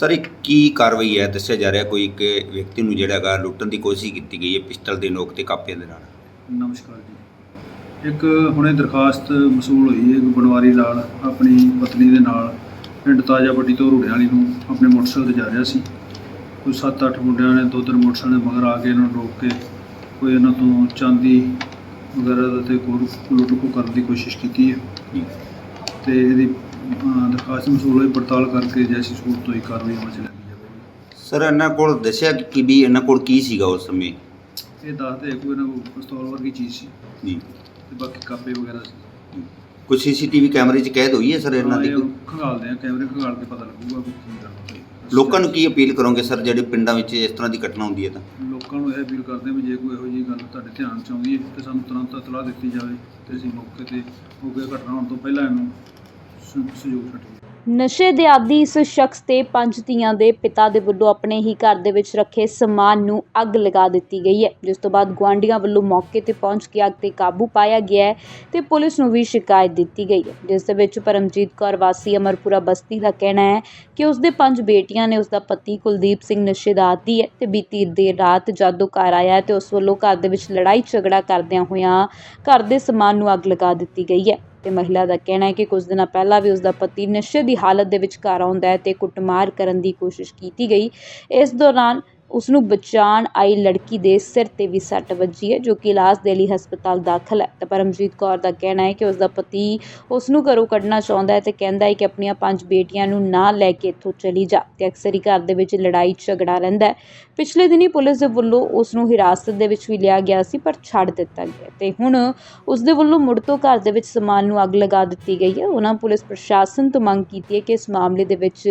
ਸਰ ਇੱਕ ਕੀ ਕਾਰਵਾਈ ਹੈ? ਦੱਸਿਆ ਜਾ ਰਿਹਾ ਕੋਈ ਇੱਕ ਵਿਅਕਤੀ ਨੂੰ ਜਿਹੜਾ ਹੈਗਾ ਲੁੱਟਣ ਦੀ ਕੋਸ਼ਿਸ਼ ਕੀਤੀ ਗਈ ਹੈ ਪਿਸਟਲ ਦੇ ਨੋਕ ਤੇ ਕਾਪਿਆਂ ਦੇ ਨਾਲ? ਨਮਸਕਾਰ ਜੀ। ਇੱਕ ਹੁਣੇ ਦਰਖਾਸਤ ਮਸੂਲ ਹੋਈ ਹੈ ਇੱਕ ਬਨਵਾਰੀ ਲਾਲ ਆਪਣੀ ਪਤਨੀ ਦੇ ਨਾਲ ਪਿੰਡ ਤਾਜਾ ਪੱਟੀ ਤੋਂ ਰੂੜਿਆਂ ਵਾਲੀ ਨੂੰ ਆਪਣੇ ਮੋਟਰਸਾਈਕਲ ਤੇ ਜਾ ਰਿਹਾ ਸੀ। ਕੋਈ 7-8 ਮੁੰਡਿਆਂ ਨੇ ਦੋ ਤਿੰਨ ਮੋਟਰਸਾਈਕਲ ਦੇ ਮਗਰ ਆ ਕੇ ਇਹਨਾਂ ਨੂੰ ਰੋਕ ਕੇ ਕੋਈ ਇਹਨਾਂ ਤੋਂ ਚਾਂਦੀ ਵਗੈਰਾ ਤੇ ਕੋਈ ਲੁੱਟ ਖੋਹ ਕਰਨ ਦੀ ਕੋਸ਼ਿਸ਼ ਕੀਤੀ ਹੈ। ਤੇ ਇਹਦੀ ਦਰਖਾਸਤ ਮਸੂਲ ਹੋਈ ਪੜਤਾਲ ਕਰਕੇ ਜੈਸੀ ਸੂਰਤ ਹੋਈ ਕਾਰਵਾਈ ਅਮਲ ਚ ਲਿਆਂਦੀ ਜਾਵੇਗੀ। ਸਰ ਇਹਨਾਂ ਕੋਲ ਦੱਸਿਆ ਕਿ ਵੀ ਇਹਨਾਂ ਕੋਲ ਕੀ ਸੀਗਾ ਉਸ ਸਮੇਂ? ਇਹ ਦੱਸਦੇ ਕੋਈ ਇਹਨਾਂ ਕੋਲ ਪਿਸਤੌਲ ਵਰਗੀ ਚੀਜ਼ ਸੀ। ਜੀ। ਤੇ ਬਾਕੀ ਕਾਪੇ ਵਗੈਰਾ ਸੀ। ਕੋਈ ਸੀਸੀਟੀਵੀ ਕੈਮਰੇ 'ਚ ਕੈਦ ਹੋਈ ਹੈ ਸਰ ਇਹਨਾਂ ਹਾਂ, ਦੀ ਕੋਈ? ਖੰਗਾਲਦੇ ਆ ਕੈਮਰੇ ਖੰਗਾਲ ਕੇ ਪਤਾ ਲੱਗੂਗਾ ਵੀ ਕੀ ਗੱਲ ਹੋਈ। ਲੋਕਾਂ ਨੂੰ ਕੀ ਅਪੀਲ ਕਰੋਗੇ ਸਰ ਜਿਹੜੇ ਪਿੰਡਾਂ ਵਿੱਚ ਇਸ ਤਰ੍ਹਾਂ ਦੀ ਘਟਨਾ ਹੁੰਦੀ ਹੈ ਤਾਂ? ਲੋਕਾਂ ਨੂੰ ਇਹ ਅਪੀਲ ਕਰਦੇ ਆ ਵੀ ਜੇ ਕੋਈ ਇਹੋ ਜਿਹੀ ਗੱਲ ਤੁਹਾਡੇ ਧਿਆਨ ਚ ਆਉਂਦੀ ਹੈ ਤੇ ਸਾਨੂੰ ਤੁਰੰਤ ਇਤਲਾਹ ਦਿੱਤੀ ਜਾਵੇ ਤੇ ਅਸੀਂ ਮੌਕੇ ਤੇ ਹੋ ਗਿਆ ਘਟਨਾ ਹੋਣ ਤੋਂ ਪਹਿਲਾਂ ਇਹਨੂੰ ਸਹਿਯੋਗ ਛੱਡੀਏ ਨਸ਼ੇ ਦੇ ਆਦੀ ਇਸ ਸ਼ਖਸ ਤੇ ਪੰਜ ਧੀਆਂ ਦੇ ਪਿਤਾ ਦੇ ਵੱਲੋਂ ਆਪਣੇ ਹੀ ਘਰ ਦੇ ਵਿੱਚ ਰੱਖੇ ਸਮਾਨ ਨੂੰ ਅੱਗ ਲਗਾ ਦਿੱਤੀ ਗਈ ਹੈ। ਜਿਸ ਤੋਂ ਬਾਅਦ ਗੁਆਂਢੀਆਂ ਵੱਲੋਂ ਮੌਕੇ ਤੇ ਪਹੁੰਚ ਕੇ ਅੱਗ ਤੇ ਕਾਬੂ ਪਾਇਆ ਗਿਆ ਹੈ ਤੇ ਪੁਲਿਸ ਨੂੰ ਵੀ ਸ਼ਿਕਾਇਤ ਦਿੱਤੀ ਗਈ ਹੈ। ਜਿਸ ਦੇ ਵਿੱਚ ਪਰਮਜੀਤ ਕੌਰ ਵਾਸੀ ਅਮਰਪੁਰਾ ਬਸਤੀ ਦਾ ਕਹਿਣਾ ਹੈ ਕਿ ਉਸ ਦੇ ਪੰਜ ਬੇਟੀਆਂ ਨੇ ਉਸ ਦਾ ਪਤੀ ਕੁਲਦੀਪ ਸਿੰਘ ਨਸ਼ੇ ਦਾ ਆਦੀ ਹੈ ਤੇ ਬੀਤੀ ਦੇਰ ਰਾਤ ਜਦੋਂ ਘਰ ਆਇਆ ਹੈ ਤੇ ਉਸ ਵੱਲੋਂ ਘਰ ਦੇ ਵਿੱਚ ਲੜਾਈ ਝਗੜਾ ਕਰਦਿਆਂ ਹੋਇਆਂ ਘਰ ਦੇ ਸਮਾਨ ਨੂੰ ਅੱਗ ਲਗਾ ਦਿੱਤੀ ਗਈ ਹੈ। ਤੇ ਮਹਿਲਾ ਦਾ ਕਹਿਣਾ ਹੈ ਕਿ ਕੁਝ ਦਿਨਾਂ ਪਹਿਲਾਂ ਵੀ ਉਸ ਦਾ ਪਤੀ ਨਸ਼ੇ ਦੀ ਹਾਲਤ ਦੇ ਵਿੱਚ ਘਰ ਆਉਂਦਾ ਹੈ ਤੇ ਕੁੱਟਮਾਰ ਕਰਨ ਦੀ ਕੋਸ਼ਿਸ਼ ਕੀਤੀ ਗਈ। ਇਸ ਦੌਰਾਨ ਉਸ ਨੂੰ ਬਚਾਉਣ ਆਈ ਲੜਕੀ ਦੇ ਸਿਰ ਤੇ ਵੀ ਸੱਟ ਵੱਜੀ ਹੈ, ਜੋ ਕਿ ਇਲਾਜ ਦੇ ਲਈ ਹਸਪਤਾਲ ਦਾਖਲ ਹੈ। ਤਾਂ ਪਰਮਜੀਤ ਕੌਰ ਦਾ ਕਹਿਣਾ ਹੈ ਕਿ ਉਸ ਦਾ ਪਤੀ ਉਸ ਨੂੰ ਘਰੋਂ ਕੱਢਣਾ ਚਾਹੁੰਦਾ ਹੈ ਤੇ ਕਹਿੰਦਾ ਹੈ ਕਿ ਆਪਣੀਆਂ ਪੰਜ ਬੇਟੀਆਂ ਨੂੰ ਨਾ ਲੈ ਕੇ ਇੱਥੋਂ ਚਲੀ ਜਾ। ਤੇ ਅਕਸਰ ਹੀ ਘਰ ਦੇ ਵਿੱਚ ਲੜਾਈ ਝਗੜਾ ਰਹਿੰਦਾ ਹੈ। ਪਿਛਲੇ ਦਿਨੀ ਪੁਲਿਸ ਦੇ ਵੱਲੋਂ ਉਸ ਨੂੰ ਹਿਰਾਸਤ ਦੇ ਵਿੱਚ ਵੀ ਲਿਆ ਗਿਆ ਸੀ, ਪਰ ਛੱਡ ਦਿੱਤਾ ਗਿਆ ਤੇ ਹੁਣ ਉਸ ਦੇ ਵੱਲੋਂ ਮੁੜ ਤੋਂ ਘਰ ਦੇ ਵਿੱਚ ਸਮਾਨ ਨੂੰ ਅੱਗ ਲਗਾ ਦਿੱਤੀ ਗਈ ਹੈ। ਉਹਨਾਂ ਪੁਲਿਸ ਪ੍ਰਸ਼ਾਸਨ ਤੋਂ ਮੰਗ ਕੀਤੀ ਹੈ ਕਿ ਇਸ ਮਾਮਲੇ ਦੇ ਵਿੱਚ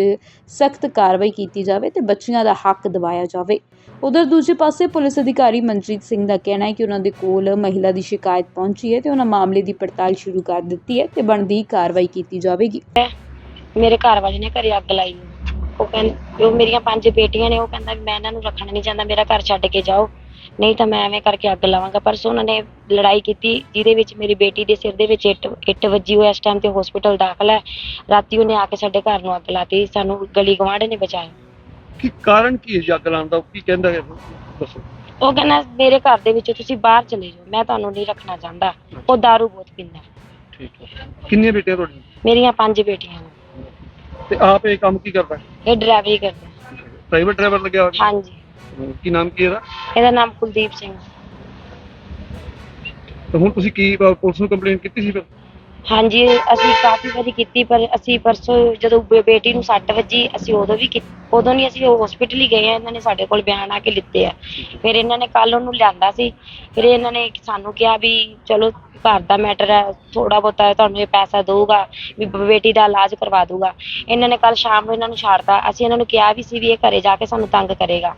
ਸਖਤ ਕਾਰਵਾਈ ਕੀਤੀ ਜਾਵੇ ਤੇ ਬੱਚੀਆਂ ਦਾ ਹੱਕ ਦਿਵਾਇਆ ਜਾਵੇ। ਉਧਰ ਦੂਜੇ ਪਾਸੇ ਪੁਲਿਸ ਅਧਿਕਾਰੀ ਮਨਜੀਤ ਸਿੰਘ ਦਾ ਕਹਿਣਾ ਹੈ ਕਿ ਉਹਨਾਂ ਦੇ ਕੋਲ ਮਹਿਲਾ ਦੀ ਸ਼ਿਕਾਇਤ ਪਹੁੰਚੀ ਹੈ ਤੇ ਉਹਨਾਂ ਮਾਮਲੇ ਦੀ ਪੜਤਾਲ ਸ਼ੁਰੂ ਕਰ ਦਿੱਤੀ ਹੈ ਤੇ ਬਣਦੀ ਕਾਰਵਾਈ ਕੀਤੀ ਜਾਵੇਗੀ। ਮੇਰੇ ਘਰ ਵਾਲੇ ਨੇ ਘਰੇ ਅੱਗ ਲਾਈ ਉਹ ਕਹਿੰਦੇ ਉਹ ਮੇਰੀਆਂ ਪੰਜ ਬੇਟੀਆਂ ਨੇ, ਉਹ ਕਹਿੰਦਾ ਮੈਂ ਇਹਨਾਂ ਨੂੰ ਰੱਖਣਾ ਨਹੀਂ ਚਾਹੁੰਦਾ ਮੇਰਾ ਘਰ ਛੱਡ ਕੇ ਜਾਓ। ਨਹੀਂ ਤਾਂ ਮੈਂ ਐਵੇਂ ਕਰਕੇ ਅੱਗ ਲਾਵਾਂਗਾ। ਪਰਸੋਂ ਉਹਨਾਂ ਨੇ ਲੜਾਈ ਕੀਤੀ, ਜਿਹਦੇ ਵਿੱਚ ਮੇਰੀ ਬੇਟੀ ਦੇ ਸਿਰ ਦੇ ਵਿੱਚ ਇੱਟ ਇੱਟ ਵੱਜੀ ਹੋਈ ਇਸ ਟਾਈਮ ਤੇ ਹਸਪੀਟਲ ਦਾਖਲ ਹੈ। ਰਾਤੀ ਉਹਨੇ ਆ ਕੇ ਸਾਡੇ ਘਰ ਨੂੰ ਅੱਗ ਲਾਤੀ। ਸਾਨੂੰ ਗਲੀ ਗਵਾਂਢ ਨੇ ਬਚਾਇਆ। ਕੀ ਕਾਰਨ ਕੀ ਹੈ ਜੀ ਅੱਗ ਲਾਉਣ ਦਾ? ਕੀ ਕਹਿੰਦਾ ਹੈ? ਦੱਸੋ। ਉਹ ਕਹਿੰਦਾ ਮੇਰੇ ਘਰ ਦੇ ਵਿੱਚੋਂ ਤੁਸੀਂ ਬਾਹਰ ਚਲੇ ਜਾਓ ਮੈਂ ਤੁਹਾਨੂੰ ਨਹੀਂ ਰੱਖਣਾ ਚਾਹੁੰਦਾ। ਉਹ दारू ਬਹੁਤ ਪੀਂਦਾ। ਠੀਕ ਹੈ। ਕਿੰਨੀਆਂ ਬੇਟੀਆਂ ਤੁਹਾਡੀਆਂ? ਮੇਰੀਆਂ ਪੰਜ ਬੇਟੀਆਂ ਨੇ। ਤੇ ਆਪ ਇਹ ਕੰਮ ਕੀ ਕਰਦਾ? ਇਹ ਡਰਾਈਵਰੀ ਕਰਦਾ। ਪ੍ਰਾਈਵੇਟ ਡਰਾਈਵਰ ਲੱਗਿਆ ਹੋਇਆ? ਹਾਂਜੀ। ਕੀ ਨਾਮ ਕੀ ਇਹਦਾ? ਇਹਦਾ ਨਾਮ ਕੁਲਦੀਪ ਸਿੰਘ। ਤੇ ਹੁਣ ਤੁਸੀਂ ਕੀ ਪੁਲਿਸ ਨੂੰ ਕੰਪਲੇਂਟ ਕੀਤੀ ਸੀ ਫਿਰ? ਹਾਂਜੀ ਅਸੀਂ ਕਾਫੀ ਵਾਰੀ ਕੀਤੀ ਪਰ ਅਸੀਂ ਪਰਸੋਂ ਜਦੋਂ ਬੇ- ਬੇਟੀ ਨੂੰ ਸੱਟ ਵੱਜੀ ਅਸੀਂ ਉਦੋਂ ਵੀ ਕੀ- ਉਦੋਂ ਨਹੀਂ ਅਸੀਂ ਹਸਪੀਟਲ ਹੀ ਗਏ ਆ ਇਹਨਾਂ ਨੇ ਸਾਡੇ ਕੋਲ ਬਿਆਨ ਆ ਕੇ ਲਿੱਤੇ ਆ। ਫਿਰ ਇਹਨਾਂ ਨੇ ਕੱਲ ਉਹਨੂੰ ਲਿਆਂਦਾ ਸੀ। ਫਿਰ ਇਹਨਾਂ ਨੇ ਸਾਨੂੰ ਕਿਹਾ ਵੀ ਚਲੋ ਘਰ ਦਾ ਮੈਟਰ ਹੈ ਥੋੜਾ ਬਹੁਤਾ ਤੁਹਾਨੂੰ ਇਹ ਪੈਸਾ ਦਊਗਾ ਵੀ ਬ- ਬੇਟੀ ਦਾ ਇਲਾਜ ਕਰਵਾ ਦਊਗਾ। ਇਹਨਾਂ ਨੇ ਕੱਲ ਸ਼ਾਮ ਨੂੰ ਇਹਨਾਂ ਨੂੰ ਛੱਡਤਾ ਅਸੀਂ ਇਹਨਾਂ ਨੂੰ ਕਿਹਾ ਵੀ ਸੀ ਵੀ ਇਹ ਘਰੇ ਜਾ ਕੇ ਸਾਨੂੰ ਤੰਗ ਕਰੇਗਾ।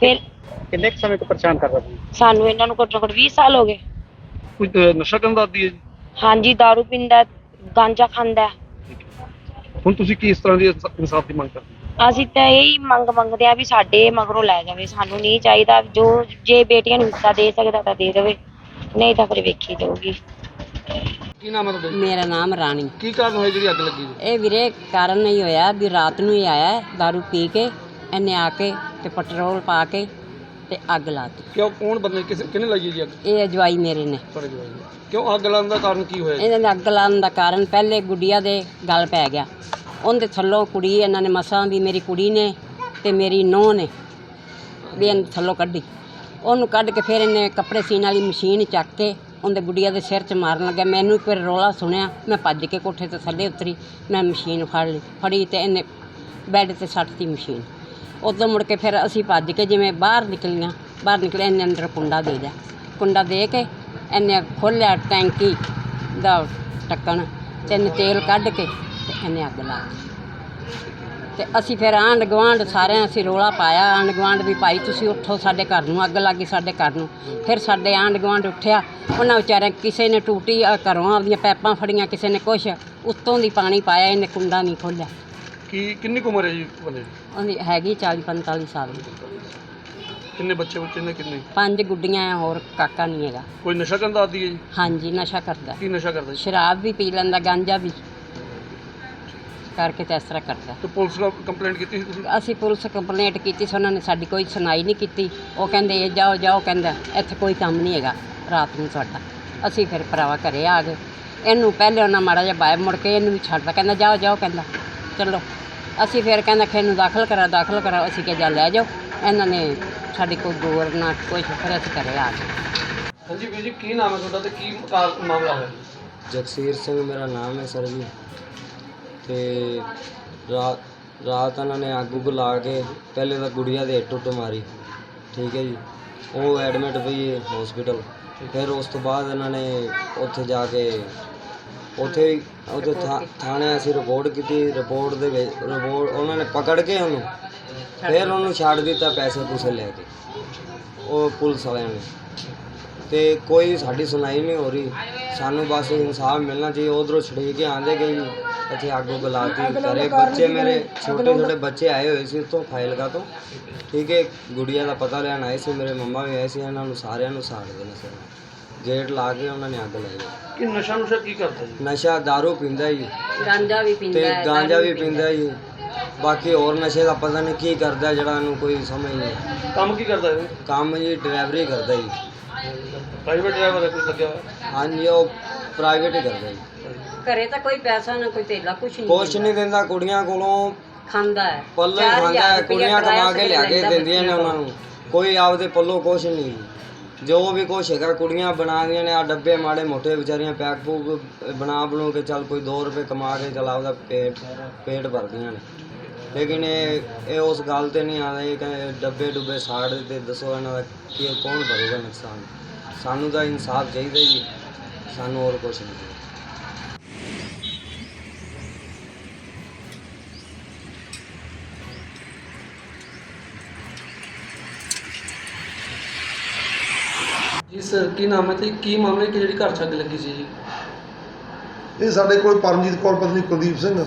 ਫਿਰ ਕਿੰਨੇ ਕੁ ਸਮੇਂ ਤੋਂ ਪਰੇਸ਼ਾਨ ਕਰਦਾ ਸੀ ਸਾਨੂੰ ਇਹਨਾਂ ਨੂੰ ਘੱਟੋ ਘੱਟ 20 ਸਾਲ ਹੋ ਗਏ। ਕੋਈ ਅ, ਨਸ਼ਾ ਕਰਨ ਦਾ ਆਦੀ ਹੈ ਜੀ? ਹਾਂਜੀ दारू ਪੀਂਦਾ ਗਾਂਜਾ ਖਾਂਦਾ ਹੁਣ ਤੁਸੀਂ ਕੀ ਇਸ ਤਰ੍ਹਾਂ ਦੀ ਇਨਸਾ- ਇਨਸਾਫ ਦੀ ਮੰਗ ਕਰਦੇ ਹੋ? ਅਸੀਂ ਤਾਂ ਇਹੀ ਮੰਗ ਮੰਗਦੇ ਆ ਵੀ ਸਾਡੇ ਮਗਰੋਂ ਲੈ ਜਾਵੇ ਸਾਨੂੰ ਨਹੀਂ ਚਾਹੀਦਾ ਜੋ ਜੇ ਬੇਟੀਆਂ ਨੂੰ ਹਿੱਸਾ ਦੇ ਸਕਦਾ ਤਾਂ ਦੇ ਦੇਵੇ ਨਹੀਂ ਤਾਂ ਫਿਰ ਵੇਖੀ ਜਾਊਗੀ ਕੀ ਨਾਮ ਹੈ ਤੁਹਾਡਾ ਮੇਰਾ ਨਾਮ ਰਾਣੀ ਕੀ ਕਾਰਨ ਹੋਇਆ ਜਿਹੜੀ ਅੱਗ ਲੱਗੀ ਜੀ? ਇਹ ਵੀਰੇ ਕਾਰਨ ਨਹੀਂ ਹੋਇਆ ਵੀ ਰਾਤ ਨੂੰ ਹੀ ਆਇਆ ਹੈ, दारू ਪੀ ਕੇ ਇਹਨੇ ਆ ਕੇ ਤੇ ਪੈਟਰੋਲ ਪਾ ਕੇ ਤੇ ਅੱਗ ਲਾਤੀ। ਕਿਉਂ ਕੌਣ ਬੰਦੇ ਕਿਸ ਕਿਹਨੇ ਲਾਈ ਹੈ ਜੀ ਅੱਗ? ਇਹ ਅਜਵਾਈ ਮੇਰੇ ਨੇ। ਤੁਹਾਡੇ ਜਵਾਈ ਨੇ? ਕਿਉਂ ਅੱਗ ਲਾਉਣ ਦਾ ਕਾਰਨ ਕੀ ਹੋਇਆ ਜੀ? ਇਹਨਾਂ ਦੇ ਅੱਗ ਲਾਉਣ ਦਾ ਕਾਰਨ ਪਹਿਲੇ ਗੁੱਡੀਆ ਦੇ ਗਲ ਪੈ ਗਿਆ। ਉਹਦੇ ਥੱਲੋਂ ਕੁੜੀ ਇਹਨਾਂ ਨੇ ਮਸਾਂ ਵੀ ਮੇਰੀ ਕੁੜੀ ਨੇ ਤੇ ਮੇਰੀ ਨੂੰਹ ਨੇ ਵੀ ਇਹਨੂੰ ਥੱਲੋਂ ਕੱਢੀ। ਉਹਨੂੰ ਕੱਢ ਕੇ ਫਿਰ ਇਹਨੇ ਕੱਪੜੇ ਸੀਨ ਵਾਲੀ ਮਸ਼ੀਨ ਚੱਕ ਕੇ ਉਹਦੇ ਗੁੱਡੀਆ ਦੇ ਸਿਰ 'ਚ ਮਾਰਨ ਲੱਗਿਆ। ਮੈਨੂੰ ਇੱਕ ਵਾਰ ਰੋਲਾ ਸੁਣਿਆ। ਮੈਂ ਭੱਜ ਕੇ ਕੋਠੇ ਤੋਂ ਥੱਲੇ ਉਤਰੀ। ਮੈਂ ਮਸ਼ੀਨ ਫੜ ਲਈ। ਫੜੀ ਤੇ ਇਹਨੇ ਬੈੱਡ ਤੇ ਸੱਟਤੀ ਮਸ਼ੀਨ। ਉਦੋਂ ਮੁੜ ਕੇ ਫਿਰ ਅਸੀਂ ਭੱਜ ਕੇ ਜਿਵੇਂ ਬਾਹਰ ਨਿਕਲੀਆਂ, ਬਾਹਰ ਨਿਕਲੇ ਇਹਨੇ ਅੰਦਰ ਕੁੰਡਾ ਦੇ ਦਿਆ। ਕੁੰਡਾ ਦੇ ਕੇ ਇਹਨੇ ਖੋਲ੍ਹਿਆ ਟੈਂਕੀ ਦਾ ਟੱਕਣ ਤੇ ਇਹਨੇ ਤੇਲ ਕੱਢ ਕੇ ਤੇ ਇਹਨੇ ਅੱਗ ਲਾ ਦਿੱਤੀ। ਤੇ ਅਸੀਂ ਫਿਰ ਆਂਢ ਗੁਆਂਢ ਸਾਰਿਆਂ ਅਸੀਂ ਰੋਲਾ ਪਾਇਆ, ਆਂਢ ਗੁਆਂਢ ਵੀ ਭਾਈ ਤੁਸੀਂ ਉੱਠੋ ਸਾਡੇ ਘਰ ਨੂੰ, ਅੱਗ ਲੱਗੀ ਸਾਡੇ ਘਰ ਨੂੰ। ਫਿਰ ਸਾਡੇ ਆਂਢ ਗੁਆਂਢ ਉੱਠਿਆ, ਉਹਨਾਂ ਵਿਚਾਰਿਆਂ ਕਿਸੇ ਨੇ ਟੂਟੀ ਘਰੋਂ ਆਪਦੀਆਂ ਪੈਪਾਂ ਫੜੀਆਂ, ਕਿਸੇ ਨੇ ਕੁਛ, ਉੱਤੋਂ ਦੀ ਪਾਣੀ ਪਾਇਆ ਇਹਨੇ ਕੁੰਡਾ ਨਹੀਂ ਖੋਲ੍ਹਿਆ। ਕੀ ਕਿੰਨੀ ਕੁ ਉਮਰ ਹੈ ਜੀ ਬੰਦੇ ਦੀ? ਉਹਦੀ ਹੈਗੀ 40 45 ਸਾਲ ਦੀ। ਕਿੰਨੇ ਬੱਚੇ ਬੱਚੇ ਨੇ ਕਿੰਨੇ? ਪੰਜ ਗੁੱਡੀਆਂ ਆ ਹੋਰ ਕਾਕਾ ਨਹੀਂ ਹੈਗਾ। ਕੋਈ ਨਸ਼ਾ ਕਰਨ ਦਾ ਆਦੀ ਹੈ ਜੀ? ਹਾਂਜੀ ਨਸ਼ਾ ਕਰਦਾ। ਕੀ ਨਸ਼ਾ ਕਰਦਾ ਜੀ? ਸ਼ਰਾਬ ਵੀ ਪੀ ਲੈਂਦਾ ਗਾਂਜਾ ਵੀ ਕਰਕੇ ਤੇ ਇਸ ਤਰ੍ਹਾਂ ਕਰਦਾ। ਤੇ ਪੁਲਿਸ ਨੂੰ ਕੰਪਲੇਂਟ ਕੀਤੀ ਸੀ ਤੁਸੀਂ? ਅਸੀਂ ਪੁਲਿਸ ਕੰਪਲੇਂਟ ਕੀਤੀ ਸੀ ਉਹਨਾਂ ਨੇ ਸਾਡੀ ਕੋਈ ਸੁਣਾਈ ਨਹੀਂ ਕੀਤੀ। ਉਹ ਕਹਿੰਦੇ ਇਹ ਜਾਓ ਜਾਓ ਕਹਿੰਦਾ ਇੱਥੇ ਕੋਈ ਕੰਮ ਨਹੀਂ ਹੈਗਾ ਰਾਤ ਨੂੰ ਸਾਡਾ। ਅਸੀਂ ਫਿਰ ਭਰਾਵਾ ਘਰੇ ਆ ਗਏ। ਇਹਨੂੰ ਪਹਿਲੇ ਉਹਨਾਂ ਮਾੜਾ ਜਿਹਾ ਬਾਹਰ ਮੁੜ ਕੇ ਇਹਨੂੰ ਵੀ ਛੱਡਦਾ ਕਹਿੰਦਾ ਜਾਓ ਜਾਓ ਕਹਿੰਦਾ ਚਲੋ। ਅਸੀਂ ਫਿਰ ਕਹਿੰਦਾ ਕਿ ਇਹਨੂੰ ਦਾਖਲ ਕਰਾ ਦਾਖਲ ਕਰਾ ਅਸੀਂ ਕਿਹਾ ਜਾ ਲੈ ਜਾਓ। ਇਹਨਾਂ ਨੇ ਸਾਡੀ ਕੋਈ ਗੌਰ ਨਾ ਕੁਛ ਫਿਰ ਅਸੀਂ ਘਰੇ ਆ ਗਏ। ਹਾਂਜੀ ਵੀਰ ਜੀ ਕੀ ਨਾਮ ਹੈ ਤੁਹਾਡਾ ਤੇ ਕੀ ਕਾਰ- ਮਾਮਲਾ ਹੋਇਆ? ਜਗਸੀਰ ਸਿੰਘ ਮੇਰਾ ਨਾਮ ਹੈ ਸਰ ਜੀ। ਤੇ ਰਾਤ ਰਾਤ ਉਹਨਾਂ ਨੇ ਅੱਗ ਉੱਗ ਲਾ ਕੇ ਪਹਿਲੇ ਤਾਂ ਗੁੜੀਆ ਦੇ ਟੁੱਟ ਮਾਰੀ। ਠੀਕ ਹੈ ਜੀ। ਉਹ ਐਡਮਿਟ ਪਈ ਹੈ ਹਸਪੀਟਲ ਫਿਰ ਉਸ ਤੋਂ ਬਾਅਦ ਇਹਨਾਂ ਨੇ ਉੱਥੇ ਜਾ ਕੇ ਉੱਥੇ ਹੀ- ਉੱਥੇ ਥਾ- ਥਾਣੇ ਅਸੀਂ ਰਿਪੋਰਟ ਕੀਤੀ ਰਿਪੋਰਟ ਦੇ ਵਿੱਚ ਰਿਪੋਰਟ ਉਹਨਾਂ ਨੇ ਪਕੜ ਕੇ ਉਹਨੂੰ ਫਿਰ ਉਹਨੂੰ ਛੱਡ ਦਿੱਤਾ ਪੈਸੇ ਪੂਸੇ ਲੈ ਕੇ ਉਹ ਪੁਲਿਸ ਵਾਲਿਆਂ ਨੇ। ਤੇ ਕੋਈ ਸਾਡੀ ਸੁਣਾਈ ਨਹੀਂ ਹੋ ਰਹੀ ਸਾਨੂੰ ਬਸ ਇਨਸਾਫ ਮਿਲਣਾ ਚਾਹੀਏ ਉਧਰੋਂ ਛੜੇ ਕੇ ਆਂਦੇ ਗਏ ਇੱਥੇ ਅੱਗ ਉੱਗ ਲਾਤੀ ਘਰੇ ਬੱਚੇ ਮੇਰੇ ਛੋਟੇ ਛੋਟੇ ਬੱਚੇ ਆਏ ਹੋਏ ਸੀ ਉੱਥੋਂ ਫਾਈਲਗਾ ਤੋਂ। ਠੀਕ ਹੈ ਗੁੜੀਆ ਦਾ ਪਤਾ ਲੈਣ ਆਏ ਸੀ ਮੇਰੇ ਮੰਮਾ ਵੀ ਆਏ ਸੀ ਇਹਨਾਂ ਨੂੰ ਸਾਰਿਆਂ ਨੂੰ ਸਾੜ ਦੇਣਾ ਸੀ। ਗੇਟ ਲਾ ਕੇ ਉਹਨਾਂ ਨੇ ਅੱਗ ਲਾਈ ਕਿ ਨਸ਼ਾ ਨੁਸ਼ਾ ਕੀ ਕਰਦਾ ਜੀ? ਨਸ਼ਾ दारू ਪੀਂਦਾ ਜੀ। ਗਾਂਜਾ ਵੀ ਤੇ ਪੀਂਦਾ ਹੈ ਗਾਂਜਾ ਵੀ ਪੀਂਦਾ ਜੀ। ਬਾਕੀ ਹੋਰ ਨਸ਼ੇ ਦਾ ਪਤਾ ਨਹੀਂ ਕੀ ਕਰਦਾ ਜਿਹੜਾ ਇਹਨੂੰ ਕੋਈ ਸਮਝ ਨਹੀਂ ਕੰਮ ਕੀ ਕਰਦਾ ਇਹ? ਕੰਮ ਜੀ ਡਰਾਈਵਰੀ ਕਰਦਾ ਜੀ। ਪ੍ਰਾਈਵੇਟ ਡਰਾਈਵਰ ਹੈ ਕੋਈ ਲੱਗਿਆ ਹੋਇਆ? ਹਾਂਜੀ ਉਹ ਪ੍ਰਾਈਵੇਟ ਹੀ ਕਰਦਾ ਜੀ। ਘਰੇ ਤਾਂ ਕੋਈ ਪੈਸਾ ਨਾ ਕੋਈ ਤੇਲਾ ਕੁਛ ਨਹੀਂ ਕੁਛ ਨਹੀਂ ਦਿੰਦਾ ਕੁੜੀਆਂ ਕੋਲੋਂ ਖਾਂਦਾ ਹੈ। ਪੱਲੇ ਚਾਰ ਖਾਂਦਾ ਹੈ, ਰੁਪਇਆ ਕੁੜੀਆਂ ਕਿਰਾਇਆ ਕਮਾ ਕੇ ਲਿਆ ਕੇ ਲੈਂਦਾ ਦਿੰਦੀਆਂ ਨੇ ਉਹਨਾਂ ਨੂੰ। ਕੋਈ ਆਪਦੇ ਪੱਲੋਂ ਕੁਛ ਨਹੀਂ। ਜੋ ਵੀ ਕੁਛ ਹੈਗਾ ਕੁੜੀਆਂ ਬਣਾਉਂਦੀਆਂ ਨੇ ਆ ਡੱਬੇ ਮਾੜੇ ਮੋਟੇ ਵਿਚਾਰੀਆਂ ਪੈਕ ਪੂਕ ਬਣਾ ਬਣੂ ਕੇ ਚੱਲ ਕੋਈ 2 ਰੁਪਏ ਕਮਾ ਕੇ ਚੱਲ ਆਪਦਾ ਪੇਟ ਪੇਟ ਭਰਦੀਆਂ ਨੇ। ਲੇਕਿਨ ਇਹ ਇਹ ਉਸ ਗੱਲ ਤੇ ਨਹੀਂ ਆਉਂਦੇ ਇਹ ਕਹਿੰਦੇ ਡੱਬੇ ਡੁੱਬੇ ਸਾੜ ਦਿੱਤੇ, ਦੱਸੋ ਇਹਨਾਂ ਦਾ ਕੀ, ਕੌਣ ਭਰੂਗਾ ਨੁਕਸਾਨ? ਸਾਨੂੰ ਤਾਂ ਇਨਸਾਫ ਚਾਹੀਦਾ ਜੀ, ਸਾਨੂੰ ਹੋਰ ਕੁਛ ਨਹੀਂ। ਸਰ ਕੀ ਨਾਮ ਹੈ ਤੇ ਕੀ ਮਾਮਲੇ ਕਿ ਜਿਹੜੀ ਘਰ ਛੱਗ ਲੱਗੀ ਸੀ ਜੀ? ਇਹ ਸਾਡੇ ਕੋਲ ਪਰਮਜੀਤ ਕੌਰ ਪਤਨੀ ਕੁਲਦੀਪ ਸਿੰਘ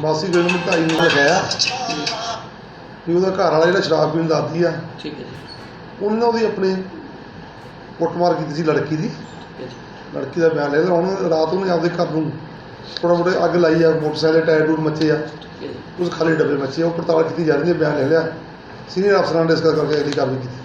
ਮਾਸੀ ਗੋਇੰਦ ਨੂੰ ਢਾਈ ਨੂੰ ਲਗਾਇਆ ਵੀ ਉਹਦਾ ਘਰ ਵਾਲਾ ਜਿਹੜਾ ਸ਼ਰਾਬ ਪੀਣ ਦਾ ਆਦੀ ਆ ਠੀਕ ਹੈ ਜੀ। ਉਹਨੇ ਉਹਦੀ ਆਪਣੀ ਕੁੱਟਮਾਰ ਕੀਤੀ ਸੀ ਲੜਕੀ ਦੀ। ਠੀਕ ਹੈ ਜੀ। ਲੜਕੀ ਦਾ ਬਿਆਨ ਲੈ ਲਿਆ ਹੁਣ ਰਾਤ ਉਹਨੇ ਆਪਦੇ ਘਰ ਨੂੰ ਥੋੜਾ ਮੋਟੇ ਅੱਗ ਲਾਈ ਆ ਮੋਟਰਸਾਈਕਲ ਦੇ ਟਾਇਰ ਟੂਰ ਮੱਚੇ ਆ। ਠੀਕ ਹੈ ਜੀ। ਉਸ ਖਾਲੀ ਡੱਬੇ ਮੱਚੇ ਆ ਉਹ ਪੜਤਾਲ ਕੀਤੀ ਜਾ ਰਹੀ ਹੈ ਬਿਆਨ ਲੈ ਲਿਆ। ਸੀਨੀਅਰ ਅਫਸਰਾਂ ਨੇ ਇਸ ਕਰਕੇ ਅਗਲੀ ਕਾਰਵਾਈ ਕੀਤੀ।